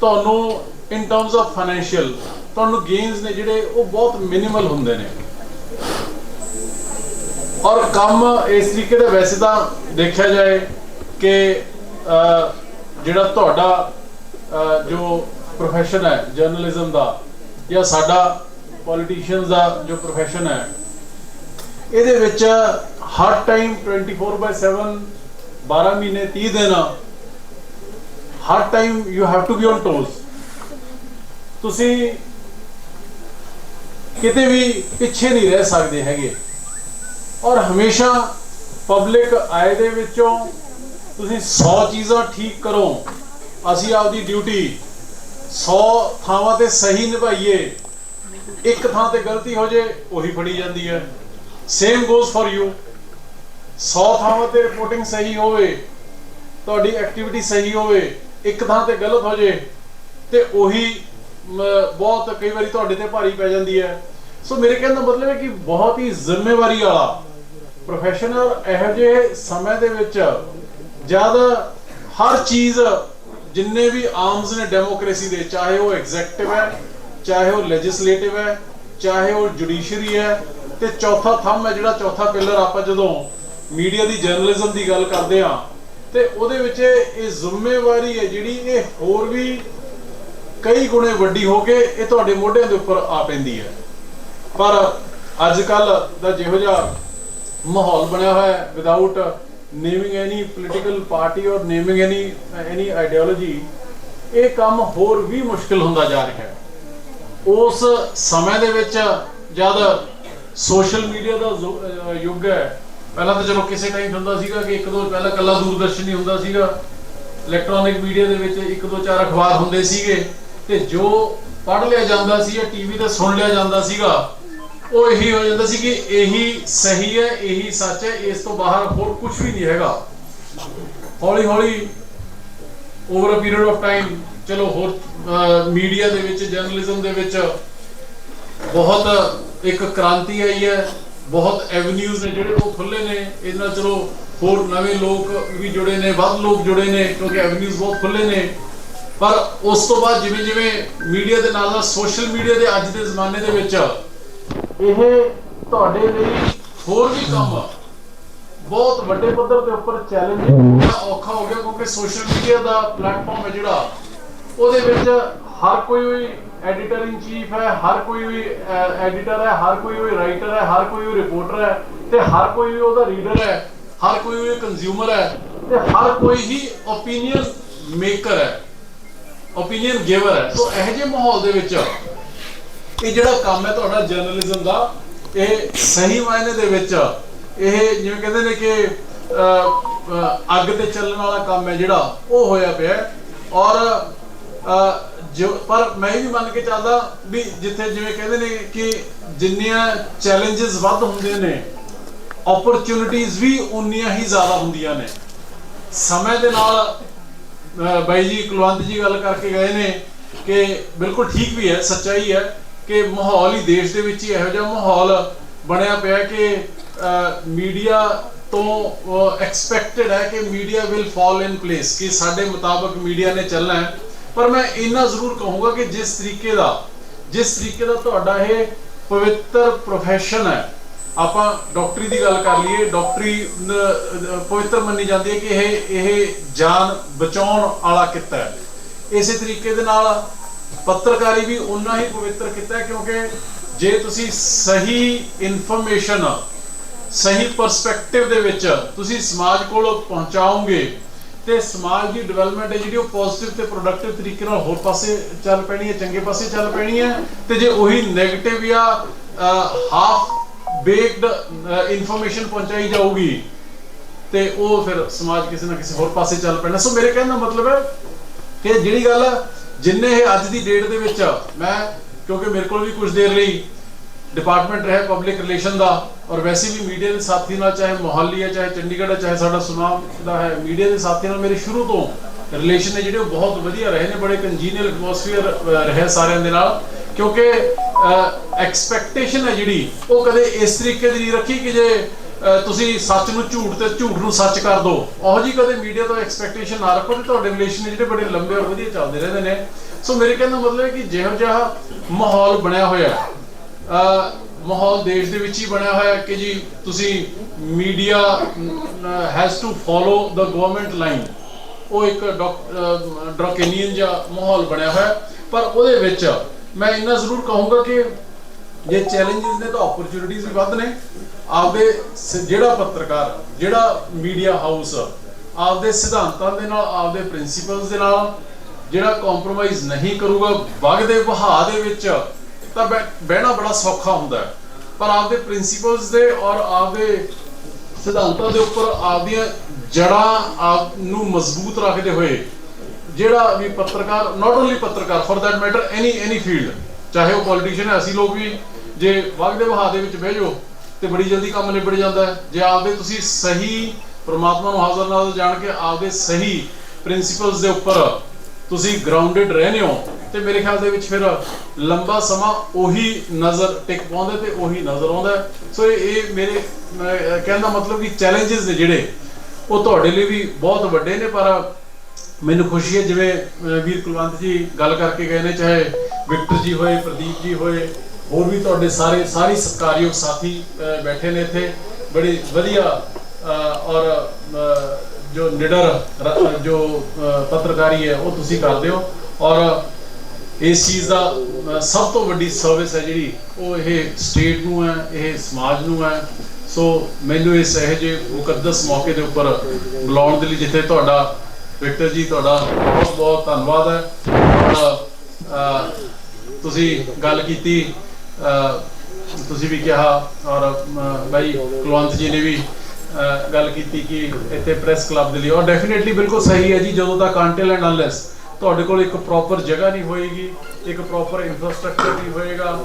ਤੁਹਾਨੂੰ ਇਨ ਟਰਮਸ ਆਫ ਫਾਈਨੈਂਸ਼ੀਅਲ ਤੁਹਾਨੂੰ ਗੇਨਸ ਨੇ ਜਿਹੜੇ ਉਹ ਬਹੁਤ ਮਿਨੀਮਲ ਹੁੰਦੇ ਨੇ। ਔਰ ਕੰਮ ਇਸ ਤਰੀਕੇ ਦਾ ਵੈਸੇ ਤਾਂ ਦੇਖਿਆ ਜਾਏ ਕਿ ਜਿਹੜਾ ਤੁਹਾਡਾ ਜੋ ਪ੍ਰੋਫੈਸ਼ਨ ਹੈ ਜਰਨਲਿਜ਼ਮ ਦਾ, ਜਾਂ ਸਾਡਾ ਪੋਲੀਟੀਸ਼ੀਅਨਸ ਦਾ ਜੋ ਪ੍ਰੋਫੈਸ਼ਨ ਹੈ, ਇਹਦੇ ਵਿੱਚ ਹਰ ਟਾਈਮ 24/7 12 ਮਹੀਨੇ 30 ਦਿਨ, ਹਰ time you have to be on toes ਤੁਸੀਂ ਕਿਤੇ ਵੀ ਪਿੱਛੇ ਨਹੀਂ ਰਹਿ ਸਕਦੇ ਹੈਗੇ। ਔਰ ਹਮੇਸ਼ਾ ਪਬਲਿਕ ਆਏ ਦੇ ਵਿੱਚੋਂ ਤੁਸੀਂ 100 ਚੀਜ਼ਾਂ ਠੀਕ ਕਰੋ। ਅਸੀਂ ਆਪਦੀ ਡਿਊਟੀ 100 ਥਾਵਾਂ ਤੇ ਸਹੀ ਨਿਭਾਈਏ। ਇੱਕ ਥਾਂ ਤੇ ਗਲਤੀ ਹੋ ਜੇ, ਉਹੀ ਫੜੀ ਜਾਂਦੀ ਹੈ। ਸੇਮ ਗੋਜ਼ ਫॉर ਯੂ 100 ਥਾਵਾਂ ਤੇ ਰਿਪੋਰਟਿੰਗ ਸਹੀ ਹੋਵੇ, ਤੁਹਾਡੀ ਐਕਟੀਵਿਟੀ ਸਹੀ ਹੋਵੇ, ਇੱਕ ਥਾਂ ਤੇ ਗਲਤ ਹੋ ਜੇ, ਤੇ ਉਹੀ ਬਹੁਤ ਕਈ ਵਾਰੀ ਤੁਹਾਡੇ ਤੇ ਭਾਰੀ ਪੈ ਜਾਂਦੀ ਹੈ। ਸੋ ਮੇਰੇ ਕਹਿਣ ਦਾ ਮਤਲਬ ਹੈ ਕਿ ਬਹੁਤ ਹੀ ਜ਼ਿੰਮੇਵਾਰੀ ਵਾਲਾ ਪ੍ਰੋਫੈਸ਼ਨਲ ਇਹੋ ਜਿਹੇ ਸਮੇਂ ਦੇ ਵਿੱਚ ਜਦ ਹਰ ਚੀਜ਼ ਜਿੰਨੇ ਵੀ ਆਰਮਸ ਨੇ ਡੈਮੋਕ੍ਰੇਸੀ ਦੇ, ਚਾਹੇ ਉਹ ਐਗਜ਼ੈਕਟਿਵ ਹੈ, ਚਾਹੇ ਉਹ ਲੈਜਿਸਲੇਟਿਵ ਹੈ, ਚਾਹੇ ਉਹ ਜੁਡੀਸ਼ਰੀ ਹੈ, ਤੇ ਚੌਥਾ ਥੰਮ ਹੈ ਜਿਹੜਾ ਚੌਥਾ ਪਿਲਰ ਆਪਾਂ ਜਦੋਂ ਮੀਡੀਆ ਦੀ ਜਰਨਲਿਜ਼ਮ ਦੀ ਗੱਲ ਕਰਦੇ ਆ ਤੇ ਉਹਦੇ ਵਿੱਚ ਇਹ ਜ਼ਿੰਮੇਵਾਰੀ ਹੈ ਜਿਹੜੀ ਇਹ ਹੋਰ ਵੀ ਕਈ ਗੁਣੇ ਵੱਡੀ ਹੋ ਕੇ ਇਹ ਤੁਹਾਡੇ ਮੋਢਿਆਂ ਦੇ ਉੱਪਰ ਆ ਪੈਂਦੀ ਹੈ। ਪਰ ਅੱਜ ਕੱਲ ਦਾ ਜਿਹੋ ਜਿਹਾ ਮਾਹੌਲ ਬਣਿਆ ਹੋਇਆ ਹੈ without naming any political party ਔਰ ਨੇਮਿੰਗ ਐਨੀ ਐਨੀ ਆਈਡੀਓਲੋਜੀ ਇਹ ਕੰਮ ਹੋਰ ਵੀ ਮੁਸ਼ਕਲ ਹੁੰਦਾ ਜਾ ਰਿਹਾ ਹੈ। ਉਸ ਸਮੇਂ ਦੇ ਵਿੱਚ ਜਦ ਸੋਸ਼ਲ ਮੀਡੀਆ ਦਾ ਯੁੱਗ ਹੈ, ਪਹਿਲਾਂ ਤਾਂ ਚਲੋ ਕਿਸੇ ਟਾਈਮ ਹੁੰਦਾ ਸੀਗਾ ਕਿ ਇੱਕ ਦੋ ਪਹਿਲਾਂ ਕੱਲਾ ਦੂਰਦਰਸ਼ਨ ਹੀ ਹੁੰਦਾ ਸੀਗਾ। ਇਲੈਕਟ੍ਰੋਨਿਕ ਮੀਡੀਆ ਦੇ ਵਿੱਚ ਇੱਕ ਦੋ ਚਾਰ ਅਖਬਾਰ ਹੁੰਦੇ ਸੀਗੇ ਤੇ ਜੋ ਪੜ੍ਹ ਲਿਆ ਜਾਂਦਾ ਸੀ ਜਾਂ ਟੀਵੀ ਤੇ ਸੁਣ ਲਿਆ ਜਾਂਦਾ ਸੀਗਾ ਉਹ ਇਹੀ ਹੋ ਜਾਂਦਾ ਸੀ ਕਿ ਇਹੀ ਸਹੀ ਹੈ, ਇਹੀ ਸੱਚ ਹੈ, ਇਸ ਤੋਂ ਬਾਹਰ ਹੋਰ ਕੁਝ ਵੀ ਨਹੀਂ ਹੈਗਾ। ਹੌਲੀ ਹੌਲੀ over a period of time ਚਲੋ ਹੋਰ ਮੀਡੀਆ ਦੇ ਵਿੱਚ ਜਰਨਲਿਜ਼ਮ ਦੇ ਵਿੱਚ ਬਹੁਤ ਇੱਕ ਕ੍ਰਾਂਤੀ ਆਈ ਹੈ, ਬਹੁਤ ਐਵਨਿਊਜ਼ ਨੇ ਜਿਹੜੇ ਉਹ ਖੁੱਲੇ ਨੇ, ਇਹਦੇ ਨਾਲ ਚਲੋ ਹੋਰ ਨਵੇਂ ਲੋਕ ਵੀ ਜੁੜੇ ਨੇ, ਵੱਧ ਲੋਕ ਜੁੜੇ ਨੇ, ਕਿਉਂਕਿ ਐਵਨਿਊਜ਼ ਬਹੁਤ ਖੁੱਲੇ ਨੇ। ਪਰ ਉਸ ਤੋਂ ਬਾਅਦ ਜਿਵੇਂ ਜਿਵੇਂ ਮੀਡੀਆ ਦੇ ਨਾਲ ਨਾਲ ਸੋਸ਼ਲ ਮੀਡੀਆ ਦੇ ਅੱਜ ਦੇ ਜ਼ਮਾਨੇ ਦੇ ਵਿੱਚ ਇਹ ਤੁਹਾਡੇ ਲਈ ਹੋਰ ਵੀ ਕੰਮ ਬਹੁਤ ਵੱਡੇ ਪੱਧਰ ਦੇ ਉੱਪਰ ਚੈਲੰਜ ਔਖਾ ਹੋ ਗਿਆ ਕਿਉਂਕਿ ਸੋਸ਼ਲ ਮੀਡੀਆ ਦਾ ਪਲੇਟਫਾਰਮ ਹੈ ਜਿਹੜਾ ਉਹਦੇ ਵਿੱਚ ਹਰ ਕੋਈ ਵੀ ਐਡੀਟਰ ਇਨ ਚੀਫ ਹੈ ਹਰ ਕੋਈ ਵੀ ਐਡੀਟਰ ਹੈ ਹਰ ਕੋਈ ਵੀ ਰਾਈਟਰ ਹੈ ਹਰ ਕੋਈ ਵੀ ਰਿਪੋਰਟਰ ਹੈ ਤੇ ਹਰ ਕੋਈ ਵੀ ਉਹਦਾ ਰੀਡਰ ਹੈ ਹਰ ਕੋਈ ਵੀ ਕੰਜ਼ਿਊਮਰ ਹੈ ਤੇ ਹਰ ਕੋਈ ਹੀ ਓਪੀਨੀਅਨ ਮੇਕਰ ਹੈ ਓਪੀਨੀਅਨ ਗਿਵਰ ਹੈ। ਸੋ ਇਹੋ ਜਿਹੇ ਮਾਹੌਲ ਦੇ ਵਿੱਚ ਇਹ ਜਿਹੜਾ ਕੰਮ ਹੈ ਤੁਹਾਡਾ ਜਰਨਲਿਜ਼ਮ ਦਾ, ਇਹ ਸਹੀ ਮਾਇਨੇ ਦੇ ਵਿੱਚ, ਇਹ ਜਿਵੇਂ ਕਹਿੰਦੇ ਨੇ ਕਿ ਅੱਗ ਤੇ ਚੱਲਣ ਵਾਲਾ ਕੰਮ ਹੈ ਜਿਹੜਾ, ਉਹ ਹੋਇਆ ਪਿਆ ਔਰ ਪਰ ਮੈਂ ਵੀ ਮੰਨ ਕੇ ਚੱਲਦਾ ਵੀ ਜਿੱਥੇ ਜਿਵੇਂ ਕਹਿੰਦੇ ਨੇ ਕਿ ਜਿੰਨੀਆਂ ਚੈਲੰਜਸ ਵੱਧ ਹੁੰਦੇ ਨੇ ਓਪਰਚ्युनिटीज ਵੀ ਉਨੀਆਂ ਹੀ ਜ਼ਿਆਦਾ ਹੁੰਦੀਆਂ ਨੇ। ਸਮੇਂ ਦੇ ਨਾਲ ਬਾਈ ਜੀ ਕੁਲਵੰਤ ਜੀ ਗੱਲ ਕਰਕੇ ਗਏ ਨੇ ਕਿ ਬਿਲਕੁਲ ਠੀਕ ਵੀ ਹੈ, ਸੱਚਾਈ ਹੈ। ਕਿ ਮਾਹੌਲ ਹੀ ਦੇਸ਼ ਦੇ ਵਿੱਚ ਹੀ ਇਹੋ ਜਿਹਾ ਮਾਹੌਲ ਬਣਿਆ ਪਿਆ ਕਿ ਮੀਡੀਆ ਤੋਂ ਐਕਸਪੈਕਟਡ ਹੈ ਕਿ media will fall in place ਕਿ ਸਾਡੇ ਮੁਤਾਬਕ ਮੀਡੀਆ ਨੇ ਚੱਲਣਾ ਹੈ। ਪਰ ਮੈਂ ਇੰਨਾ ਜ਼ਰੂਰ ਕਹੂੰਗਾ ਕਿ ਜਿਸ ਤਰੀਕੇ ਦਾ, ਜਿਸ ਤਰੀਕੇ ਦਾ ਤੁਹਾਡਾ ਇਹ ਪਵਿੱਤਰ ਪ੍ਰੋਫੈਸ਼ਨ ਹੈ, ਆਪਾਂ ਡਾਕਟਰੀ ਦੀ ਗੱਲ ਕਰ ਲਈਏ, ਡਾਕਟਰੀ ਪਵਿੱਤਰ ਮੰਨੀ ਜਾਂਦੀ ਹੈ ਕਿ ਇਹ ਇਹ ਜਾਨ ਬਚਾਉਣ ਵਾਲਾ ਕਿੱਤਾ ਹੈ। ਇਸੇ ਤਰੀਕੇ ਦੇ ਨਾਲ ਪੱਤਰਕਾਰੀ ਵੀ ਉਨਾ ਹੀ ਪਵਿੱਤਰ ਕੀਤਾ ਕਿਉਂਕਿ ਜੇ ਤੁਸੀਂ ਸਹੀ ਇਨਫੋਰਮੇਸ਼ਨ ਸਹੀ ਪਰਸਪੈਕਟਿਵ ਦੇ ਵਿੱਚ ਤੁਸੀਂ ਸਮਾਜ ਕੋਲ ਪਹੁੰਚਾਓਗੇ ਤੇ ਸਮਾਜ ਦੀ ਡਿਵੈਲਪਮੈਂਟ ਹੈ ਜਿਹੜੀ, ਉਹ ਪੋਜ਼ਿਟਿਵ ਤੇ ਪ੍ਰੋਡਕਟਿਵ ਤਰੀਕੇ ਨਾਲ ਹੋਰ ਪਾਸੇ ਚੱਲ ਪੈਣੀ ਹੈ, ਚੰਗੇ ਪਾਸੇ ਚੱਲ ਪੈਣੀ ਹੈ, ਤੇ ਜੇ ਉਹੀ 네ਗੇਟਿਵ ਜਾਂ ਹਾਫ ਬੇਕਡ ਇਨਫੋਰਮੇਸ਼ਨ ਪਹੁੰਚਾਈ ਜਾਊਗੀ, ਤੇ ਉਹ ਫਿਰ ਸਮਾਜ ਕਿਸੇ ਨਾ ਕਿਸੇ ਹੋਰ ਪਾਸੇ ਚੱਲ ਪੈਣਾ। ਸੋ ਮੇਰੇ ਕਹਿਣ ਦਾ ਮਤਲਬ ਹੈ ਕਿ ਜਿਹੜੀ ਗੱਲ ਜਿੰਨੇ ਇਹ ਅੱਜ ਦੀ ਡੇਟ ਦੇ ਵਿੱਚ ਮੈਂ, ਕਿਉਂਕਿ ਮੇਰੇ ਕੋਲ ਵੀ ਕੁਝ ਦੇਰ ਲਈ ਡਿਪਾਰਟਮੈਂਟ ਰਿਹਾ ਪਬਲਿਕ ਰਿਲੇਸ਼ਨ ਦਾ, ਔਰ ਵੈਸੇ ਵੀ ਮੀਡੀਆ ਦੇ ਸਾਥੀ ਨਾਲ ਚਾਹੇ ਮੋਹਾਲੀ ਹੈ ਚਾਹੇ ਚੰਡੀਗੜ੍ਹ ਹੈ ਚਾਹੇ ਸਾਡਾ ਸੁਨਾਮ ਦਾ ਹੈ ਮੀਡੀਆ ਦੇ ਸਾਥੀ ਨਾਲ ਮੇਰੇ ਸ਼ੁਰੂ ਤੋਂ ਰਿਲੇਸ਼ਨ ਨੇ ਜਿਹੜੇ ਉਹ ਬਹੁਤ ਵਧੀਆ ਰਹੇ ਨੇ, ਬੜੇ ਕੰਜੀਨੀਅਲ ਐਟਮੋਸਫੀਅਰ ਰਹੇ ਸਾਰਿਆਂ ਦੇ ਨਾਲ। ਕਿਉਂਕਿ ਐਕਸਪੈਕਟੇਸ਼ਨ ਹੈ ਜਿਹੜੀ, ਉਹ ਕਦੇ ਇਸ ਤਰੀਕੇ ਦੀ ਨਹੀਂ ਰੱਖੀ ਕਿ ਜੇ ਤੁਸੀਂ ਸੱਚ ਨੂੰ ਝੂਠ ਤੇ ਝੂਠ ਨੂੰ ਸੱਚ ਕਰ ਦਿਓ ਉਹੋ ਜੀ ਕਦੇ ਮੀਡੀਆ ਤੋਂ ਐਕਸਪੈਕਟੇਸ਼ਨ ਨਾ ਰੱਖੋ ਤੇ ਤੁਹਾਡੇ ਰਿਲੇਸ਼ਨ ਜਿਹੜੇ ਬੜੇ ਲੰਬੇ ਔਰ ਵਧੀਆ ਚੱਲਦੇ ਰਹਿੰਦੇ ਨੇ। ਸੋ ਮੇਰੇ ਕਹਿਣ ਦਾ ਮਤਲਬ ਹੈ ਕਿ ਜਿਹੋ ਜਿਹਾ ਮਾਹੌਲ ਬਣਿਆ ਹੋਇਆ ਹੈ ਮਾਹੌਲ ਦੇਸ਼ ਦੇ ਵਿੱਚ ਹੀ ਬਣਿਆ ਹੋਇਆ ਕਿ ਜੀ ਤੁਸੀਂ media has to follow the government line ਉਹ ਇੱਕ ਡਰਾਕੇਨੀਅਨ ਜਿਹਾ ਮਾਹੌਲ ਬਣਿਆ ਹੋਇਆ ਪਰ ਉਹਦੇ ਵਿੱਚ ਮੈਂ ਇੰਨਾ ਜ਼ਰੂਰ ਕਹੂੰਗਾ ਕਿ ਜੇ ਚੈਲੰਜਸ ਨੇ ਤਾਂ ਓਪਰਚ्युनिटीज ਵੀ ਵੱਧ ਨੇ ਆਪਦੇ ਸ- ਜਿਹੜਾ ਪੱਤਰਕਾਰ, ਜਿਹੜਾ ਮੀਡੀਆ ਹਾਊਸ ਆਪਦੇ ਸਿਧਾਂਤਾਂ ਦੇ ਨਾਲ, ਆਪਦੇ ਪ੍ਰਿੰਸੀਪਲਸ ਦੇ ਨਾਲ ਜਿਹੜਾ ਕੰਪਰੋਮਾਈਜ਼ ਨਹੀਂ ਕਰੂਗਾ ਵਗਦੇ ਵਹਾ ਦੇ ਵਿੱਚ, ਤਾਂ ਬਹਿ- ਬਹਿਣਾ ਬੜਾ ਸੌਖਾ ਹੁੰਦਾ ਹੈ। ਪਰ ਆਪਦੇ ਪ੍ਰਿੰਸੀਪਲਸ ਦੇ ਔਰ ਆਪਦੇ ਸਿਧਾਂਤਾਂ ਦੇ ਉੱਪਰ ਆਪਦੀਆਂ ਜੜਾਂ ਆਪ ਨੂੰ ਮਜ਼ਬੂਤ ਰੱਖਦੇ ਹੋਏ, ਜਿਹੜਾ ਵੀ ਪੱਤਰਕਾਰ ਨਾਟ ਓਨਲੀ ਪੱਤਰਕਾਰ for that matter any any field ਚਾਹੇ ਉਹ ਪੋਲੀਟੀਸ਼ੀਅਨ ਹੈ, ਅਸੀਂ ਲੋਕ ਵੀ ਜੇ ਵਗਦੇ ਵਹਾਅ ਦੇ ਵਿੱਚ ਬਹਿ ਜਾਓ ਤੇ ਬੜੀ ਜਲਦੀ ਕੰਮ ਨਿਬੜ ਜਾਂਦਾ ਹੈ। ਜੇ ਆਪਦੇ ਤੁਸੀਂ ਸਹੀ ਪ੍ਰਮਾਤਮਾ ਨੂੰ ਹਾਜ਼ਰ ਨਾਜ਼ਰ ਜਾਣ ਕੇ ਆਪਦੇ ਸਹੀ ਪ੍ਰਿੰਸੀਪਲਸ ਦੇ ਉੱਪਰ ਤੁਸੀਂ ਗਰਾਊਂਡਡ ਰਹਿੰਦੇ ਹੋ, ਤੇ ਮੇਰੇ ਖਿਆਲ ਦੇ ਵਿੱਚ ਫਿਰ ਲੰਬਾ ਸਮਾਂ ਉਹੀ ਨਜ਼ਰ ਟਿਕ ਪਾਉਂਦਾ ਤੇ ਉਹੀ ਨਜ਼ਰ ਆਉਂਦਾ ਸੋ ਇਹ ਮੇਰੇ ਕਹਿੰਦਾ ਮਤਲਬ ਕਿ ਚੈਲੰਜਸ ਨੇ ਜਿਹੜੇ, ਉਹ ਤੁਹਾਡੇ ਲਈ ਵੀ ਬਹੁਤ ਵੱਡੇ ਨੇ, ਪਰ ਮੈਨੂੰ ਖੁਸ਼ੀ ਹੈ ਜਿਵੇਂ ਵੀਰ ਕੁਲਵੰਤ ਜੀ ਗੱਲ ਕਰਕੇ ਗਏ ਨੇ, ਚਾਹੇ ਵਿਕਟਰ ਜੀ ਹੋਏ, ਪ੍ਰਦੀਪ ਜੀ ਹੋਏ ਹੋਰ ਵੀ ਤੁਹਾਡੇ ਸਾਰੇ ਸਾਰੀ ਸਤਿਕਾਰਯੋਗ ਸਾਥੀ ਬੈਠੇ ਨੇ ਇੱਥੇ। ਬੜੀ ਵਧੀਆ ਔਰ ਜੋ ਨਿਡਰ ਜੋ ਪੱਤਰਕਾਰੀ ਹੈ ਉਹ ਤੁਸੀਂ ਕਰਦੇ ਹੋ। ਔਰ ਇਸ ਚੀਜ਼ ਦਾ ਸਭ ਤੋਂ ਵੱਡੀ ਸਰਵਿਸ ਹੈ ਜਿਹੜੀ ਉਹ ਇਹ ਸਟੇਟ ਨੂੰ ਹੈ ਇਹ ਸਮਾਜ ਨੂੰ ਹੈ। ਸੋ ਮੈਨੂੰ ਇਸ ਇਹੋ ਜਿਹੇ ਮੁਕੱਦਸ ਮੌਕੇ ਦੇ ਉੱਪਰ ਬੁਲਾਉਣ ਦੇ ਲਈ ਜਿੱਥੇ ਤੁਹਾਡਾ ਵਿਕਟਰ ਜੀ ਤੁਹਾਡਾ ਬਹੁਤ ਬਹੁਤ ਧੰਨਵਾਦ ਹੈ। ਔਰ, ਤੁਸੀਂ ਗੱਲ ਕੀਤੀ ਤੁਸੀਂ ਵੀ ਕਿਹਾ ਔਰ ਅਹ, ਬਾਈ ਕੁਲਵੰਤ ਜੀ ਨੇ ਵੀ ਗੱਲ ਕੀਤੀ ਕਿ ਇੱਥੇ ਪ੍ਰੈਸ ਕਲੱਬ ਦੇ ਲਈ। ਔਰ ਡੈਫੀਨਿਟਲੀ ਬਿਲਕੁਲ ਸਹੀ ਹੈ ਜੀ ਜਦੋਂ ਤੱਕ ਅੰਟਿਲ ਐਂਡ ਅਨਲੈਸ ਤੁਹਾਡੇ ਕੋਲ ਇੱਕ ਪ੍ਰੋਪਰ ਜਗ੍ਹਾ ਨਹੀਂ ਹੋਏਗੀ ਇੱਕ ਪ੍ਰੋਪਰ ਇਨਫਰਾਸਟ੍ਰਕਚਰ ਨਹੀਂ ਹੋਏਗਾ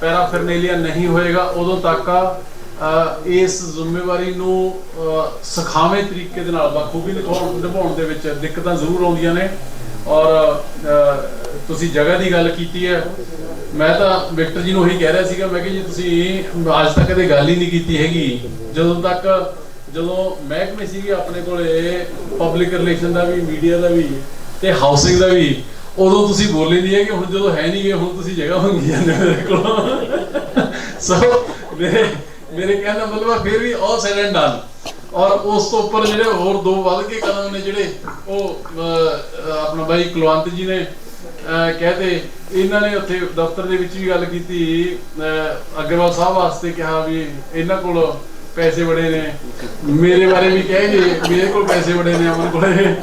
ਪੈਰਾਫਰਨੇਲੀਆ ਨਹੀਂ ਹੋਏਗਾ ਉਦੋਂ ਤੱਕ ਇਸ ਜ਼ਿੰਮੇਵਾਰੀ ਨੂੰ ਅਹ, ਸਖਾਵੇਂ ਤਰੀਕੇ ਦੇ ਨਾਲ ਬਖੂਬੀ ਨਿਭਾਉਣ ਨਿਭਾਉਣ ਦੇ ਵਿੱਚ ਦਿੱਕਤਾਂ ਜ਼ਰੂਰ ਆਉਂਦੀਆਂ ਨੇ। ਔਰ ਤੁਸੀਂ ਜਗ੍ਹਾ ਦੀ ਗੱਲ ਕੀਤੀ ਹੈ ਮੈਂ ਤਾਂ ਵਿਕਟਰ ਜੀ ਨੂੰ ਉਹੀ ਕਹਿ ਰਿਹਾ ਸੀਗਾ, ਮੈਂ ਕਿ ਜੀ ਤੁਸੀਂ ਅੱਜ ਤੱਕ ਕਦੇ ਗੱਲ ਹੀ ਨਹੀਂ ਕੀਤੀ ਹੈਗੀ। ਜਦੋਂ ਤੱਕ ਜਦੋਂ ਮਹਿਕਮੇ ਸੀਗੇ ਆਪਣੇ ਕੋਲੇ ਪਬਲਿਕ ਰਿਲੇਸ਼ਨ ਦਾ ਵੀ ਮੀਡੀਆ ਦਾ ਵੀ ਤੇ ਹਾਊਸਿੰਗ ਦਾ ਵੀ, ਉਦੋਂ ਤੁਸੀਂ ਬੋਲੇ ਨਹੀਂ ਹੈ ਕਿ ਹੁਣ ਜਦੋਂ ਹੈ ਨਹੀਂ ਗੇ, ਹੁਣ ਤੁਸੀਂ ਜਗ੍ਹਾ ਮੰਗੀ ਜਾਂਦੇ ਮੇਰੇ ਕੋਲੋਂ। ਸੋ ਮੇਰੇ ਮੇਰੇ ਕਹਿਣ ਦਾ ਮਤਲਬ ਹੈ ਫਿਰ ਵੀ ਆਲ ਸੈਡ ਐਂਡ ਡਨ ਔਰ ਉਸ ਤੋਂ ਉੱਪਰ ਜਿਹੜੇ ਹੋਰ ਦੋ ਵੱਧ ਕੇ ਕਦਮ ਨੇ ਜਿਹੜੇ, ਉਹ ਆਪਣਾ ਬਾਈ ਕੁਲਵੰਤ ਜੀ ਨੇ ਅਹ, ਇਹਨਾਂ ਨੇ ਉੱਥੇ ਦਫ਼ਤਰ ਦੇ ਵਿੱਚ ਵੀ ਗੱਲ ਕੀਤੀ। ਅਗਰਵਾਲ ਸਾਹਿਬ ਵਾਸਤੇ ਕਿਹਾ ਵੀ ਇਹਨਾਂ ਕੋਲ ਪੈਸੇ ਬੜੇ ਨੇ। ਮੇਰੇ ਬਾਰੇ ਵੀ ਕਹੇ ਮੇਰੇ ਕੋਲ ਪੈਸੇ ਬੜੇ ਨੇ ਅਮਨ ਕੋਲੇ।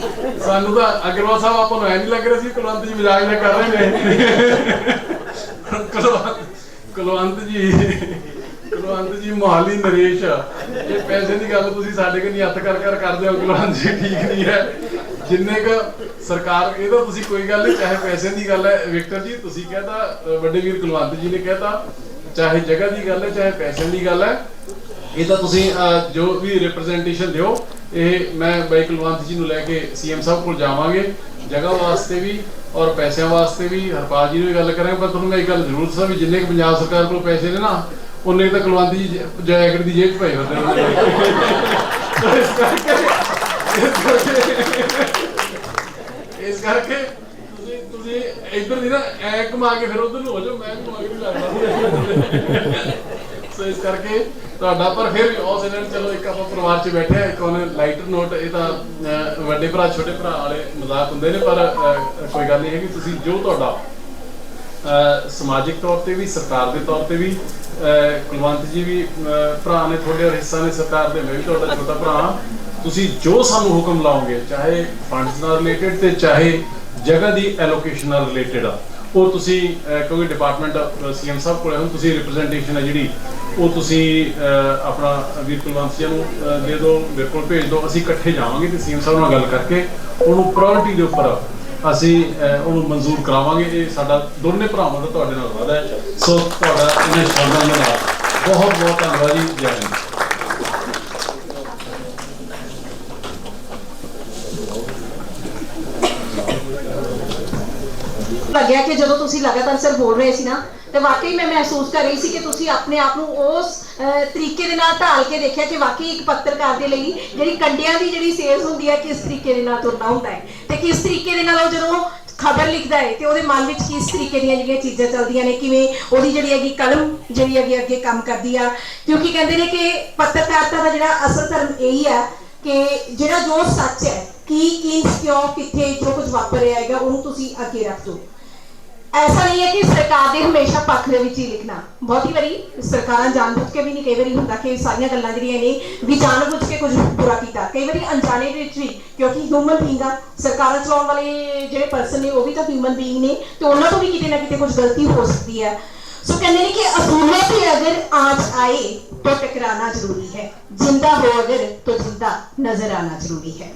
ਸਾਨੂੰ ਤਾਂ ਅਗਰਵਾਲ ਸਾਹਿਬ ਆਪਾਂ ਨੂੰ ਐ ਨਹੀਂ ਲੱਗ ਰਿਹਾ ਸੀ ਕੁਲਵੰਤ ਜੀ ਮਜ਼ਾਕ ਨਾ ਕਰ ਰਹੇ ਨੇ। ਕੁਲਵੰਤ ਕੁਲਵੰਤ ਜੀ ਕੁਲਵੰਤ ਜੀ ਮੋਹਾਲੀ ਨਰੇਸ਼ ਇਹ ਪੈਸੇ ਦੀ ਗੱਲ ਤੁਸੀਂ ਸਾਡੇ ਕੋਲ ਨਹੀਂ ਹੱਥ ਕਰ ਕਰ ਕਰਦੇ ਹੋ ਕੁਲਵੰਤ ਜੀ ਠੀਕ ਨਹੀਂ ਹੈ। ਜਿੰਨੇ ਕ ਸਰਕਾਰ, ਇਹ ਤਾਂ ਤੁਸੀਂ ਕੋਈ ਗੱਲ ਨਹੀਂ, ਚਾਹੇ ਪੈਸੇ ਦੀ ਗੱਲ ਹੈ, ਵਿਕਟਰ ਜੀ, ਤੁਸੀਂ ਕਹਿੰਦਾ ਵੱਡੇ ਵੀਰ ਕੁਲਵੰਤ ਜੀ ਨੇ ਕਹਿਤਾ, ਚਾਹੇ ਜਗ੍ਹਾ ਦੀ ਗੱਲ ਹੈ, ਚਾਹੇ ਪੈਸੇ ਦੀ ਗੱਲ ਹੈ, ਇਹ ਤਾਂ ਤੁਸੀਂ ਜੋ ਵੀ ਰਿਪਰੈਜ਼ੈਂਟੇਸ਼ਨ ਦਿਓ, ਇਹ ਮੈਂ ਬਾਈ ਕੁਲਵੰਤ ਜੀ ਨੂੰ ਲੈ ਕੇ ਸੀਐਮ ਸਾਹਿਬ ਕੋਲ ਜਾਵਾਂਗੇ, ਜਗ੍ਹਾ ਵਾਸਤੇ ਵੀ ਔਰ ਪੈਸਿਆਂ ਵਾਸਤੇ ਵੀ, ਹਰਪਾਲ ਜੀ ਨੂੰ ਵੀ ਗੱਲ ਕਰਾਂਗੇ, ਪਰ ਤੁਹਾਨੂੰ ਮੈਂ ਇੱਕ ਗੱਲ ਜ਼ਰੂਰ ਦੱਸਾਂ ਵੀ ਜਿੰਨੇ ਕੁ ਪੰਜਾਬ ਸਰਕਾਰ ਕੋਲ ਪੈਸੇ ਨੇ ਨਾ, ਉਹਨੇ ਕੁ ਤਾਂ ਕੁਲਵੰਤ ਜੀ ਜੈਕਟ ਦੀ ਜੇਬ 'ਚ ਪਏ ਹੁੰਦੇ ਨੇ। ਇਸ ਕਰਕੇ। ਕਰਕੇ ਤੁਸੀਂ ਤੁਸੀਂ ਇੱਧਰ ਦੀ ਨਾ ਐ ਕਮਾ ਕੇ ਫਿਰ ਉਧਰ ਨੂੰ ਹੋ ਜਾਓ ਮੈਂ ਕਮਾ ਕੇ ਨਹੀਂ ਲੱਗਦਾ ਸੋ ਇਸ ਕਰਕੇ ਤੁਹਾਡਾ ਪਰ ਫਿਰ ਵੀ ਉਸ ਇਹਨਾਂ ਚਲੋ ਇੱਕ ਆਪਾਂ ਪਰਿਵਾਰ 'ਚ ਬੈਠੇ ਆ ਇੱਕ ਉਹਨੇ ਲਾਈਟਰ ਨੋਟ ਇਹ ਤਾਂ ਵੱਡੇ ਭਰਾ ਛੋਟੇ ਭਰਾ ਵਾਲੇ ਮਜ਼ਾਕ ਹੁੰਦੇ ਨੇ ਪਰ ਕੋਈ ਗੱਲ ਨਹੀਂ ਹੈ ਕਿ ਤੁਸੀਂ ਜੋ ਤੁਹਾਡਾ ਸਮਾਜਿਕ ਤੌਰ ਤੇ ਵੀ ਸਰਕਾਰ ਦੇ ਤੌਰ ਤੇ ਵੀ ਅਹ, ਕੁਲਵੰਤ ਜੀ ਵੀ ਭਰਾ ਨੇ ਤੁਹਾਡੇ ਔਰ ਹਿੱਸਾ ਨੇ ਸਰਕਾਰ ਦੇ ਮੈਂ ਵੀ ਤੁਹਾਡਾ ਛੋਟਾ ਭਰਾ ਹਾਂ। ਤੁਸੀਂ ਜੋ ਸਾਨੂੰ ਹੁਕਮ ਲਾਓਗੇ, ਚਾਹੇ ਫੰਡਸ ਨਾਲ ਰਿਲੇਟਡ ਤੇ ਚਾਹੇ ਜਗ੍ਹਾ ਦੀ ਐਲੋਕੇਸ਼ਨ ਨਾਲ ਰਿਲੇਟਡ ਆ, ਉਹ ਤੁਸੀਂ ਕਿਉਂਕਿ ਡਿਪਾਰਟਮੈਂਟ ਸੀਐਮ ਸਾਹਿਬ ਕੋਲੇ ਹੁਣ ਤੁਸੀਂ ਰਿਪਰੈਜ਼ੈਂਟੇਸ਼ਨ ਹੈ ਜਿਹੜੀ, ਉਹ ਤੁਸੀਂ ਆਪਣਾ ਵੀਰ ਕੁਲਵੰਤ ਜੀ ਨੂੰ ਦੇ ਦਿਓ, ਮੇਰੇ ਕੋਲ ਭੇਜ ਦਿਓ, ਅਸੀਂ ਇਕੱਠੇ ਜਾਵਾਂਗੇ ਤੇ ਸੀਐਮ ਸਾਹਿਬ ਨਾਲ ਗੱਲ ਕਰਕੇ ਉਹਨੂੰ ਪ੍ਰਾਇੋਰਟੀ ਦੇ ਉੱਪਰ ਅਸੀਂ ਉਹਨੂੰ ਮਨਜ਼ੂਰ ਕਰਾਵਾਂਗੇ। ਇਹ ਸਾਡਾ ਦੋਨੇ ਭਰਾਵਾਂ ਦਾ ਤੁਹਾਡੇ ਨਾਲ ਵਾਅਦਾ ਹੈ। ਸੋ ਤੁਹਾਡਾ ਇਹਨਾਂ ਸ਼ਬਦਾਂ ਨਾਲ ਬਹੁਤ ਬਹੁਤ ਧੰਨਵਾਦ ਜੀ। ਜੈ ਹਿੰਦ। ਲੱਗਿਆ ਕਿ ਜਦੋਂ ਤੁਸੀਂ ਲਗਾਤਾਰ ਸਰ ਬੋਲ ਰਹੇ ਸੀ ਨਾ, ਤੇ ਵਾਕਈ ਮੈਂ ਮਹਿਸੂਸ ਕਰ ਰਹੀ ਸੀ ਕਿ ਤੁਸੀਂ ਆਪਣੇ ਆਪ ਨੂੰ ਉਸ ਤਰੀਕੇ ਦੇ ਨਾਲ ਢਾਲ ਕੇ ਦੇਖਿਆ ਕਿ ਵਾਕਈ ਇੱਕ ਪੱਤਰਕਾਰ ਦੇ ਲਈ ਜਿਹੜੀ ਕੰਡਿਆਂ ਦੀ ਜਿਹੜੀ ਸੇਲਸ ਹੁੰਦੀ ਹੈ, ਕਿਸ ਤਰੀਕੇ ਦੇ ਨਾਲ ਤੁਰਨਾ ਹੁੰਦਾ ਹੈ ਤੇ ਕਿਸ ਤਰੀਕੇ ਦੇ ਨਾਲ ਉਹ ਜਦੋਂ ਖਬਰ ਲਿਖਦਾ ਹੈ ਤੇ ਉਹਦੇ ਮਨ ਵਿੱਚ ਕਿਸ ਤਰੀਕੇ ਦੀਆਂ ਜਿਹੜੀਆਂ ਚੀਜ਼ਾਂ ਚੱਲਦੀਆਂ ਨੇ, ਕਿਵੇਂ ਉਹਦੀ ਜਿਹੜੀ ਹੈਗੀ ਕਲਮ ਜਿਹੜੀ ਹੈਗੀ ਅੱਗੇ ਕੰਮ ਕਰਦੀ ਆ, ਕਿਉਂਕਿ ਕਹਿੰਦੇ ਨੇ ਕਿ ਪੱਤਰਕਾਰਤਾ ਦਾ ਜਿਹੜਾ ਅਸਲ ਧਰਮ ਇਹੀ ਹੈ ਕਿ ਜਿਹੜਾ ਜੋ ਸੱਚ ਹੈ, ਕੀ ਕੀ ਕਿਉਂ, ਕਿੱਥੇ ਜੋ ਕੁਝ ਵਾਪਰ ਰਿਹਾ ਹੈਗਾ, ਉਹਨੂੰ ਤੁਸੀਂ ਅੱਗੇ ਰੱਖ ਦਿਓ। ਐਸਾ ਨਹੀਂ ਹੈ ਕਿ ਸਰਕਾਰ ਦੇ ਹਮੇਸ਼ਾ ਪੱਖ ਦੇ ਵਿੱਚ ਹੀ ਲਿਖਣਾ ਬਹੁਤੀ ਵਾਰੀ ਸਰਕਾਰਾਂ ਜਾਣਬੁੱਝ ਕੇ ਵੀ ਨਹੀਂ ਕਈ ਵਾਰੀ ਹੁੰਦਾ ਕਿ ਸਾਰੀਆਂ ਗੱਲਾਂ ਜਿਹੜੀਆਂ ਨੇ ਵੀ ਜਾਣਬੁੱਝ ਕੇ ਕੁਝ ਬੁਰਾ ਕੀਤਾ ਕਈ ਵਾਰੀ ਅਣਜਾਣੇ ਦੇ ਵਿੱਚ ਵੀ ਕਿਉਂਕਿ ਹਿਊਮਨ ਬੀਇੰਗ ਆ ਸਰਕਾਰਾਂ ਚਲਾਉਣ ਵਾਲੇ ਜਿਹੜੇ ਪਰਸਨ ਨੇ ਉਹ ਵੀ ਤਾਂ ਹਿਊਮਨ ਬੀਇੰਗ ਨੇ ਤੇ ਉਹਨਾਂ ਤੋਂ ਵੀ ਕਿਤੇ ਨਾ ਕਿਤੇ ਕੁਝ ਗਲਤੀ ਹੋ ਸਕਦੀ ਹੈ सो कहने ने कि असूलों पे अगर आंच आए तो टकराना जरूरी है जिंदा हो अगर तो जिंदा नजर आना जरूरी है